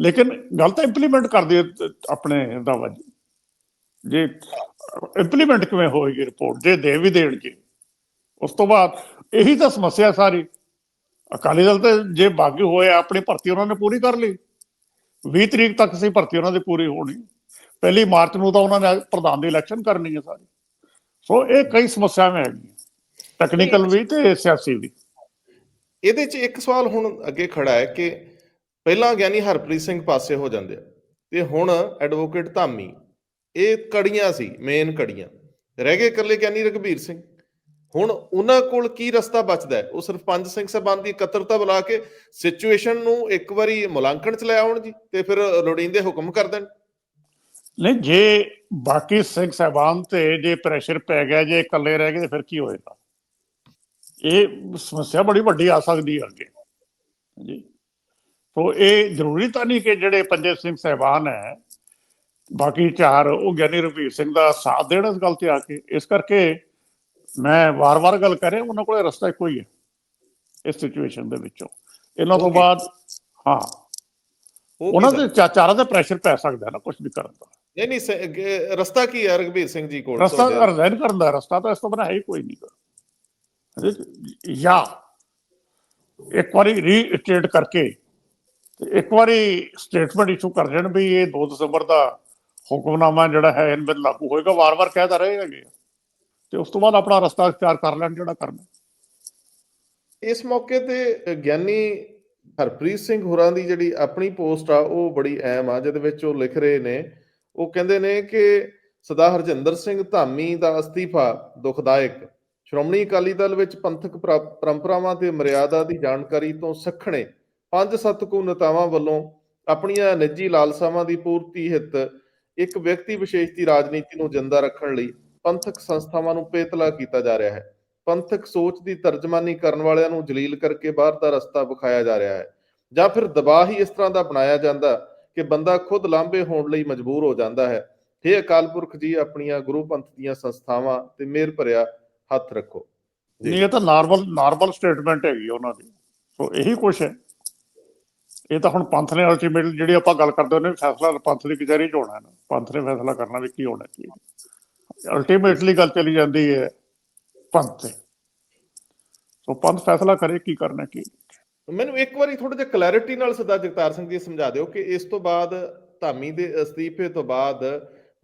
ਲੇਕਿਨ ਗੱਲ ਤਾਂ ਇੰਪਲੀਮੈਂਟ ਕਰਦੇ ਆ ਆਪਣੇ ਦਾ ਜੀ ਜੇ ਇੰਪਲੀਮੈਂਟ ਕਿਵੇਂ ਹੋਏਗੀ ਰਿਪੋਰਟ? ਜੇ ਦੇ ਵੀ ਦੇਣਗੇ। ਉਸ ਤੋਂ ਬਾਅਦ ਇਹੀ ਤਾਂ ਸਮੱਸਿਆ ਸਾਰੀ। ਅਕਾਲੀ ਦਲ ਤੇ ਜੇ ਬਾਗੀ ਹੋਇਆ ਆਪਣੀ ਭਰਤੀ ਉਹਨਾਂ ਨੇ ਪੂਰੀ ਕਰ ਲਈ। 20 ਤਰੀਕ ਤੱਕ ਸੀ ਭਰਤੀ ਉਹਨਾਂ ਦੀ ਪੂਰੀ ਹੋਣੀ। ਪਹਿਲੀ ਮਾਰਚ ਨੂੰ ਤਾਂ ਉਹਨਾਂ ਨੇ ਪ੍ਰਧਾਨ ਦੀ ਇਲੈਕਸ਼ਨ ਕਰਨੀ ਹੈ ਸਾਰੀ। ਸੋ ਇਹ ਕਈ ਸਮੱਸਿਆਵਾਂ ਹੈਗੀਆਂ। ਟੈਕਨੀਕਲ ਵੀ ਤੇ ਸਿਆਸੀ ਵੀ। ਇਹਦੇ 'ਚ ਇੱਕ ਸਵਾਲ ਹੁਣ ਅੱਗੇ ਖੜਾ ਹੈ ਕਿ ਪਹਿਲਾਂ ਗਿਆਨੀ ਹਰਪ੍ਰੀਤ ਸਿੰਘ ਪਾਸੇ ਹੋ ਜਾਂਦੇ ਆ ਤੇ ਹੁਣ ਐਡਵੋਕੇਟ ਧਾਮੀ ਇਹ ਕੜੀਆਂ ਸੀ ਮੇਨ ਕੜੀਆਂ। ਰਹਿ ਗਏ ਇਕੱਲੇ ਗਿਆਨੀ ਰਘਬੀਰ ਸਿੰਘ। ਹੁਣ ਉਹਨਾਂ ਕੋਲ ਕੀ ਰਸਤਾ ਬਚਦਾ ਹੈ? ਉਹ ਸਿਰਫ ਪੰਜ ਸਿੰਘ ਸਾਹਿਬਾਨ ਦੀ ਇਕੱਤਰਤਾ ਬੁਲਾ ਕੇ ਸਿਚੁਏਸ਼ਨ ਨੂੰ ਇੱਕ ਵਾਰੀ ਮੁਲਾਂਕਣ ਚ ਲੈ ਆਉਣ ਜੀ ਤੇ ਫਿਰ ਲੋੜੀਂਦੇ ਹੁਕਮ ਕਰ ਦੇਣ। ਨਹੀਂ ਜੇ ਬਾਕੀ ਸਿੰਘ ਸਾਹਿਬਾਨ ਤੇ ਜੇ ਪ੍ਰੈਸ਼ਰ ਪੈ ਗਿਆ ਜੇ ਇਕੱਲੇ ਰਹਿ ਗਏ ਤੇ ਫਿਰ ਕੀ ਹੋਏਗਾ? ਇਹ ਸਮੱਸਿਆ ਬੜੀ ਵੱਡੀ ਆ ਸਕਦੀ ਹੈ ਅੱਗੇ। ਜੀ ਸੋ ਇਹ ਜ਼ਰੂਰੀ ਤਾਂ ਨਹੀਂ ਕਿ ਜਿਹੜੇ ਪੰਜੇ ਸਿੰਘ ਸਾਹਿਬਾਨ ਹੈ ਬਾਕੀ ਚਾਰ ਉਹ ਗਿਆਨੀ ਰਵੀਰ ਸਿੰਘ ਦਾ ਸਾਥ ਦੇਣ ਇਸ ਗੱਲ ਤੇ ਆ ਕੇ। ਇਸ ਕਰਕੇ ਮੈਂ ਵਾਰ-ਵਾਰ ਗੱਲ ਕਰ ਉਹਨਾਂ ਕੋਲੇ ਰਸਤਾ ਇੱਕੋ ਹੀ ਹੈ ਇਸ ਸਿਚੁਏਸ਼ਨ ਦੇ ਵਿੱਚੋਂ। ਇਹਨਾਂ ਤੋਂ. ਬਾਅਦ ਹਾਂ। ਉਹ ਉਹਨਾਂ ਦੇ ਚਾਰਾਂ ਦਾ ਪ੍ਰੈਸ਼ਰ ਪੈ ਸਕਦਾ ਨਾ ਕੁਝ ਵੀ ਕਰਨ ਦਾ। ਨਹੀਂ ਨਹੀਂ ਰਸਤਾ ਕੀ ਹੈ ਰਘਬੀਰ ਸਿੰਘ ਜੀ ਕੋਲ ਰਸਤਾ? ਰਿਜ਼ਾਈਨ ਕਰਨ ਦਾ ਰਸਤਾ ਤਾਂ ਇਸ ਤੋਂ ਬਿਨਾਂ ਹੈ ਕੋਈ ਨਹੀਂ। ਜਾਂ ਇੱਕ ਵਾਰੀ ਰੀਸਟੇਟ ਕਰਕੇ ਤੇ ਇੱਕ ਵਾਰੀ ਸਟੇਟਮੈਂਟ ਇਸ਼ੂ ਕਰ ਦੇਣ ਵੀ ਇਹ 2 ਦਸੰਬਰ ਦਾ ਹੁਕਮਨਾਮਾ ਜਿਹੜਾ ਹੈ ਇਹਨਾਂ 'ਤੇ ਲਾਗੂ ਹੋਏਗਾ ਵਾਰ-ਵਾਰ ਕਹਿਦਾ ਰਹੇਗਾ ਤੇ ਉਸ ਤੋਂ ਬਾਅਦ ਆਪਣਾ ਰਸਤਾ ਇਖਤਿਆਰ ਕਰ ਲੈਣ ਜਿਹੜਾ ਕਰਨਾ ਇਸ ਮੌਕੇ ਤੇ ਗਿਆਨੀ ਹਰਪ੍ਰੀਤ ਸਿੰਘ ਹੋਰਾਂ ਦੀ ਜਿਹੜੀ ਆਪਣੀ ਪੋਸਟ ਆ ਉਹ ਬੜੀ ਅਹਿਮ ਆ ਜਿਹਦੇ ਵਿੱਚ ਉਹ ਲਿਖ ਰਹੇ ਨੇ ਉਹ ਕਹਿੰਦੇ ਨੇ ਕਿ ਸਰਦਾਰ ਹਰਜਿੰਦਰ ਸਿੰਘ ਧਾਮੀ ਦਾ ਅਸਤੀਫਾ ਦੁਖਦਾਇਕ। ਸ਼੍ਰੋਮਣੀ ਅਕਾਲੀ ਦਲ ਵਿੱਚ ਪੰਥਕ ਪਰੰਪਰਾਵਾਂ ਤੇ ਮਰਿਆਦਾ ਦੀ ਜਾਣਕਾਰੀ ਤੋਂ ਸੱਖਣੇ ਪੰਜ ਸੱਤ ਕੁ ਨੇਤਾਵਾਂ ਵੱਲੋਂ ਆਪਣੀਆਂ ਨਿੱਜੀ ਲਾਲਸਾਵਾਂ ਦੀ ਪੂਰਤੀ ਹਿੱਤ ਇੱਕ ਵਿਅਕਤੀ ਵਿਸ਼ੇਸ਼ ਦੀ ਰਾਜਨੀਤੀ ਨੂੰ ਜਿੰਦਾ ਰੱਖਣ ਲਈ ਪੰਥਕ ਸੰਸਥਾਵਾਂ ਨੂੰ ਪੇਤਲਾ ਕੀਤਾ ਜਾ ਰਿਹਾ ਹੈ। ਪੰਥਕ ਸੋਚ ਦੀ ਤਰਜਮਾਨੀ ਕਰਨ ਵਾਲਿਆਂ ਨੂੰ ਜਲੀਲ ਕਰਕੇ ਬਾਹਰ ਦਾ ਰਸਤਾ ਵਿਖਾਇਆ ਜਾ ਰਿਹਾ ਹੈ ਜਾਂ ਫਿਰ ਦਬਾਅ ਹੀ ਇਸ ਤਰ੍ਹਾਂ ਦਾ ਬਣਾਇਆ ਜਾਂਦਾ ਕਿ ਬੰਦਾ ਖੁਦ ਲਾਂਭੇ ਹੋਣ ਲਈ ਮਜਬੂਰ ਹੋ ਜਾਂਦਾ ਹੈ। हे ਅਕਾਲ ਪੁਰਖ ਜੀ, ਆਪਣੀਆਂ ਗੁਰੂ ਪੰਥ ਦੀਆਂ ਸੰਸਥਾਵਾਂ ਤੇ ਮਿਹਰ ਭਰਿਆ ਹੱਥ ਰੱਖੋ। ਨਹੀਂ, ਇਹ ਤਾਂ ਨਾਰਮਲ ਨਾਰਮਲ ਸਟੇਟਮੈਂਟ ਹੈਗੀ ਉਹਨਾਂ ਦੀ। ਸੋ ਇਹੀ ਕੁਛ ਹੈ। ਇਹ ਤਾਂ ਹੁਣ ਪੰਥ ਨੇ ਅਲਟੀਮੇਟ ਜਿਹੜੀ ਆਪਾਂ ਗੱਲ ਕਰਦੇ ਉਹਨੇ ਫੈਸਲਾ ਪੰਥ ਦੀ ਕਚਹਿਰੀ 'ਚ ਹੋਣਾ ਹੈ ਪੰਥ ਨੇ ਫੈਸਲਾ ਕਰਨਾ ਵੀ ਕੀ ਹੋਣਾ ਕੀ ਅਲਟੀਮੇਟਲੀ ਗੱਲ ਚਲੀ ਜਾਂਦੀ ਹੈ ਪੰਥ ਤੇ। ਸੋ ਪੰਥ ਫੈਸਲਾ ਕਰੇ ਕੀ ਕਰਨਾ ਕੀ ਮੈਨੂੰ ਇੱਕ ਵਾਰੀ ਥੋੜਾ ਜਿਹਾ ਕਲੈਰਿਟੀ ਨਾਲ ਸਰਦਾਰ ਜਗਤਾਰ ਸਿੰਘ ਜੀ ਸਮਝਾ ਦਿਓ ਕਿ ਇਸ ਤੋਂ ਬਾਅਦ ਧਾਮੀ ਦੇ ਅਸਤੀਫੇ ਤੋਂ ਬਾਅਦ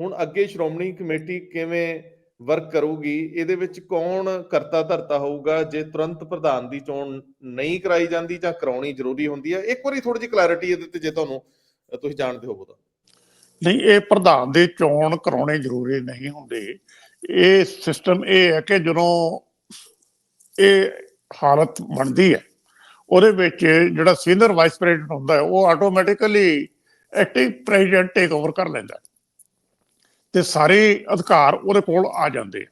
ਹੁਣ ਅੱਗੇ ਸ਼੍ਰੋਮਣੀ ਕਮੇਟੀ ਕਿਵੇਂ ਵਰਕ ਕਰੂਗੀ, ਇਹਦੇ ਵਿੱਚ ਕੌਣ ਕਰਤਾ ਧਰਤਾ ਹੋਊਗਾ, ਜੇ ਤੁਰੰਤ ਪ੍ਰਧਾਨ ਦੀ ਚੋਣ ਨਹੀਂ ਕਰਾਈ ਜਾਂਦੀ ਜਾਂ ਕਰਾਉਣੀ ਜ਼ਰੂਰੀ ਹੁੰਦੀ ਹੈ, ਇੱਕ ਵਾਰੀ ਥੋੜੀ ਜਿਹੀ ਕਲੈਰਿਟੀ ਇਹਦੇ ਤੇ ਜੇ ਤੁਹਾਨੂੰ, ਤੁਸੀਂ ਜਾਣਦੇ ਹੋਵੋ ਤਾਂ। ਨਹੀਂ, ਇਹ ਪ੍ਰਧਾਨ ਦੀ ਚੋਣ ਕਰਾਉਣੇ ਜ਼ਰੂਰੀ ਨਹੀਂ ਹੁੰਦੇ। ਇਹ ਸਿਸਟਮ ਇਹ ਹੈ ਕਿ ਜਦੋਂ ਇਹ ਹਾਲਤ ਬਣਦੀ ਹੈ ਉਹਦੇ ਵਿੱਚ ਜਿਹੜਾ ਸੀਨੀਅਰ ਵਾਈਸ ਪ੍ਰੈਜ਼ੀਡੈਂਟ ਹੁੰਦਾ ਹੈ, ਉਹ automatically active president take over ਕਰ ਲੈਂਦਾ ਤੇ ਸਾਰੇ ਅਧਿਕਾਰ ਉਹਦੇ ਕੋਲ ਆ ਜਾਂਦੇ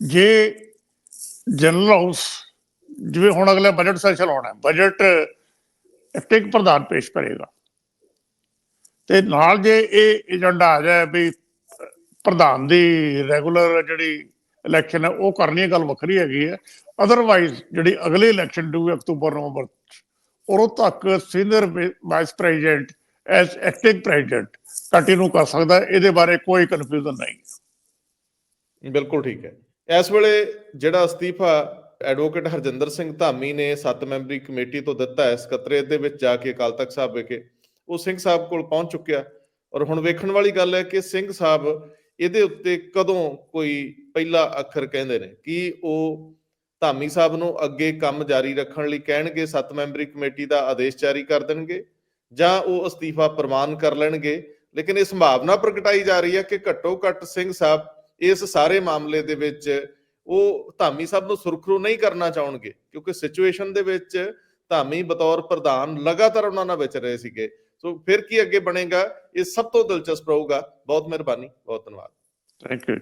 ਜੇ ਜਨਰਲ ਹਾਊਸ ਜਿਵੇਂ ਹੁਣ ਅਗਲਾ ਬਜਟ ਸੈਸ਼ਨ ਆਉਣਾ ਹੈ ਬਜਟ ਐਕਟਿਵ ਪ੍ਰਧਾਨ ਪੇਸ਼ ਕਰੇਗਾ। ਤੇ ਨਾਲ ਜੇ ਇਹ ਏਜੰਡਾ ਆ ਜਾਏ ਵੀ ਪ੍ਰਧਾਨ ਦੀ ਰੈਗੂਲਰ ਜਿਹੜੀ ਇਲੈਕਸ਼ਨ ਹੈ, ਉਹ ਕਰਨੀ ਹੈ, ਗੱਲ ਵੱਖਰੀ ਹੈਗੀ ਹੈ। ਅਦਰਵਾਈਜ਼ ਜਿਹੜੀ ਅਗਲੀ ਇਲੈਕਸ਼ਨ ਡੂ ਅਕਤੂਬਰ, ਨਵੰਬਰ ਉਦੋਂ ਤੱਕ senior vice president as active president continue ਕਰ ਸਕਦਾ ਇਹਦੇ ਬਾਰੇ ਕੋਈ ਕਨਫਿਊਜ਼ਨ ਨਹੀਂ ਬਿਲਕੁਲ ਠੀਕ ਹੈ। ਇਸ ਵੇਲੇ ਜਿਹੜਾ ਅਸਤੀਫਾ ਐਡਵੋਕੇਟ ਹਰਜਿੰਦਰ ਸਿੰਘ ਧਾਮੀ ਨੇ 7 ਮੈਂਬਰੀ ਕਮੇਟੀ ਤੋਂ ਦਿੱਤਾ ਹੈ, ਸਕੱਤਰੇਤ ਦੇ ਵਿੱਚ ਜਾ ਕੇ ਅਕਾਲ ਤਖਤ ਸਾਹਿਬ ਵਿਖੇ, ਉਹ ਸਿੰਘ ਸਾਹਿਬ ਕੋਲ ਪਹੁੰਚ ਚੁੱਕਿਆ। ਔਰ ਹੁਣ ਵੇਖਣ ਵਾਲੀ ਗੱਲ ਹੈ ਕਿ ਸਿੰਘ ਸਾਹਿਬ ਇਹਦੇ ਉੱਤੇ ਕਦੋਂ ਕੋਈ ਪਹਿਲਾ ਅੱਖਰ ਕਹਿੰਦੇ ਨੇ? ਕਿ ਉਹ ਧਾਮੀ ਸਾਹਿਬ ਨੂੰ ਅੱਗੇ ਕੰਮ ਜਾਰੀ ਰੱਖਣ ਲਈ ਕਹਿਣਗੇ, ਸੱਤ ਮੈਂਬਰੀ ਕਮੇਟੀ ਦਾ ਆਦੇਸ਼ ਜਾਰੀ ਕਰ ਦੇਣਗੇ ਜਾਂ ਉਹ ਅਸਤੀਫਾ ਪ੍ਰਵਾਨ ਕਰ ਲੈਣਗੇ? ਲੇਕਿਨ ਇਹ ਸੰਭਾਵਨਾ ਪ੍ਰਗਟਾਈ ਜਾ ਰਹੀ ਹੈ ਕਿ ਘੱਟੋ ਘੱਟ ਸਿੰਘ ਸਾਹਿਬ ਇਸ ਸਾਰੇ ਮਾਮਲੇ ਦੇ ਵਿੱਚ ਉਹ ਧਾਮੀ ਸਾਹਿਬ ਨੂੰ ਸੁਰਖਰੂ ਨਹੀਂ ਕਰਨਾ ਚਾਹਣਗੇ, ਕਿਉਂਕਿ ਸਿਚੁਏਸ਼ਨ ਦੇ ਵਿੱਚ ਧਾਮੀ ਬਤੌਰ ਪ੍ਰਧਾਨ ਲਗਾਤਾਰ ਉਹਨਾਂ ਨਾਲ ਵਿਚ ਰਹੇ ਸੀਗੇ। ਸੋ ਫਿਰ ਕੀ ਅੱਗੇ ਬਣੇਗਾ, ਇਹ ਸਭ ਤੋਂ ਦਿਲਚਸਪ ਰਹੂਗਾ। ਬਹੁਤ ਮਿਹਰਬਾਨੀ, ਬਹੁਤ ਧੰਨਵਾਦ। Thank you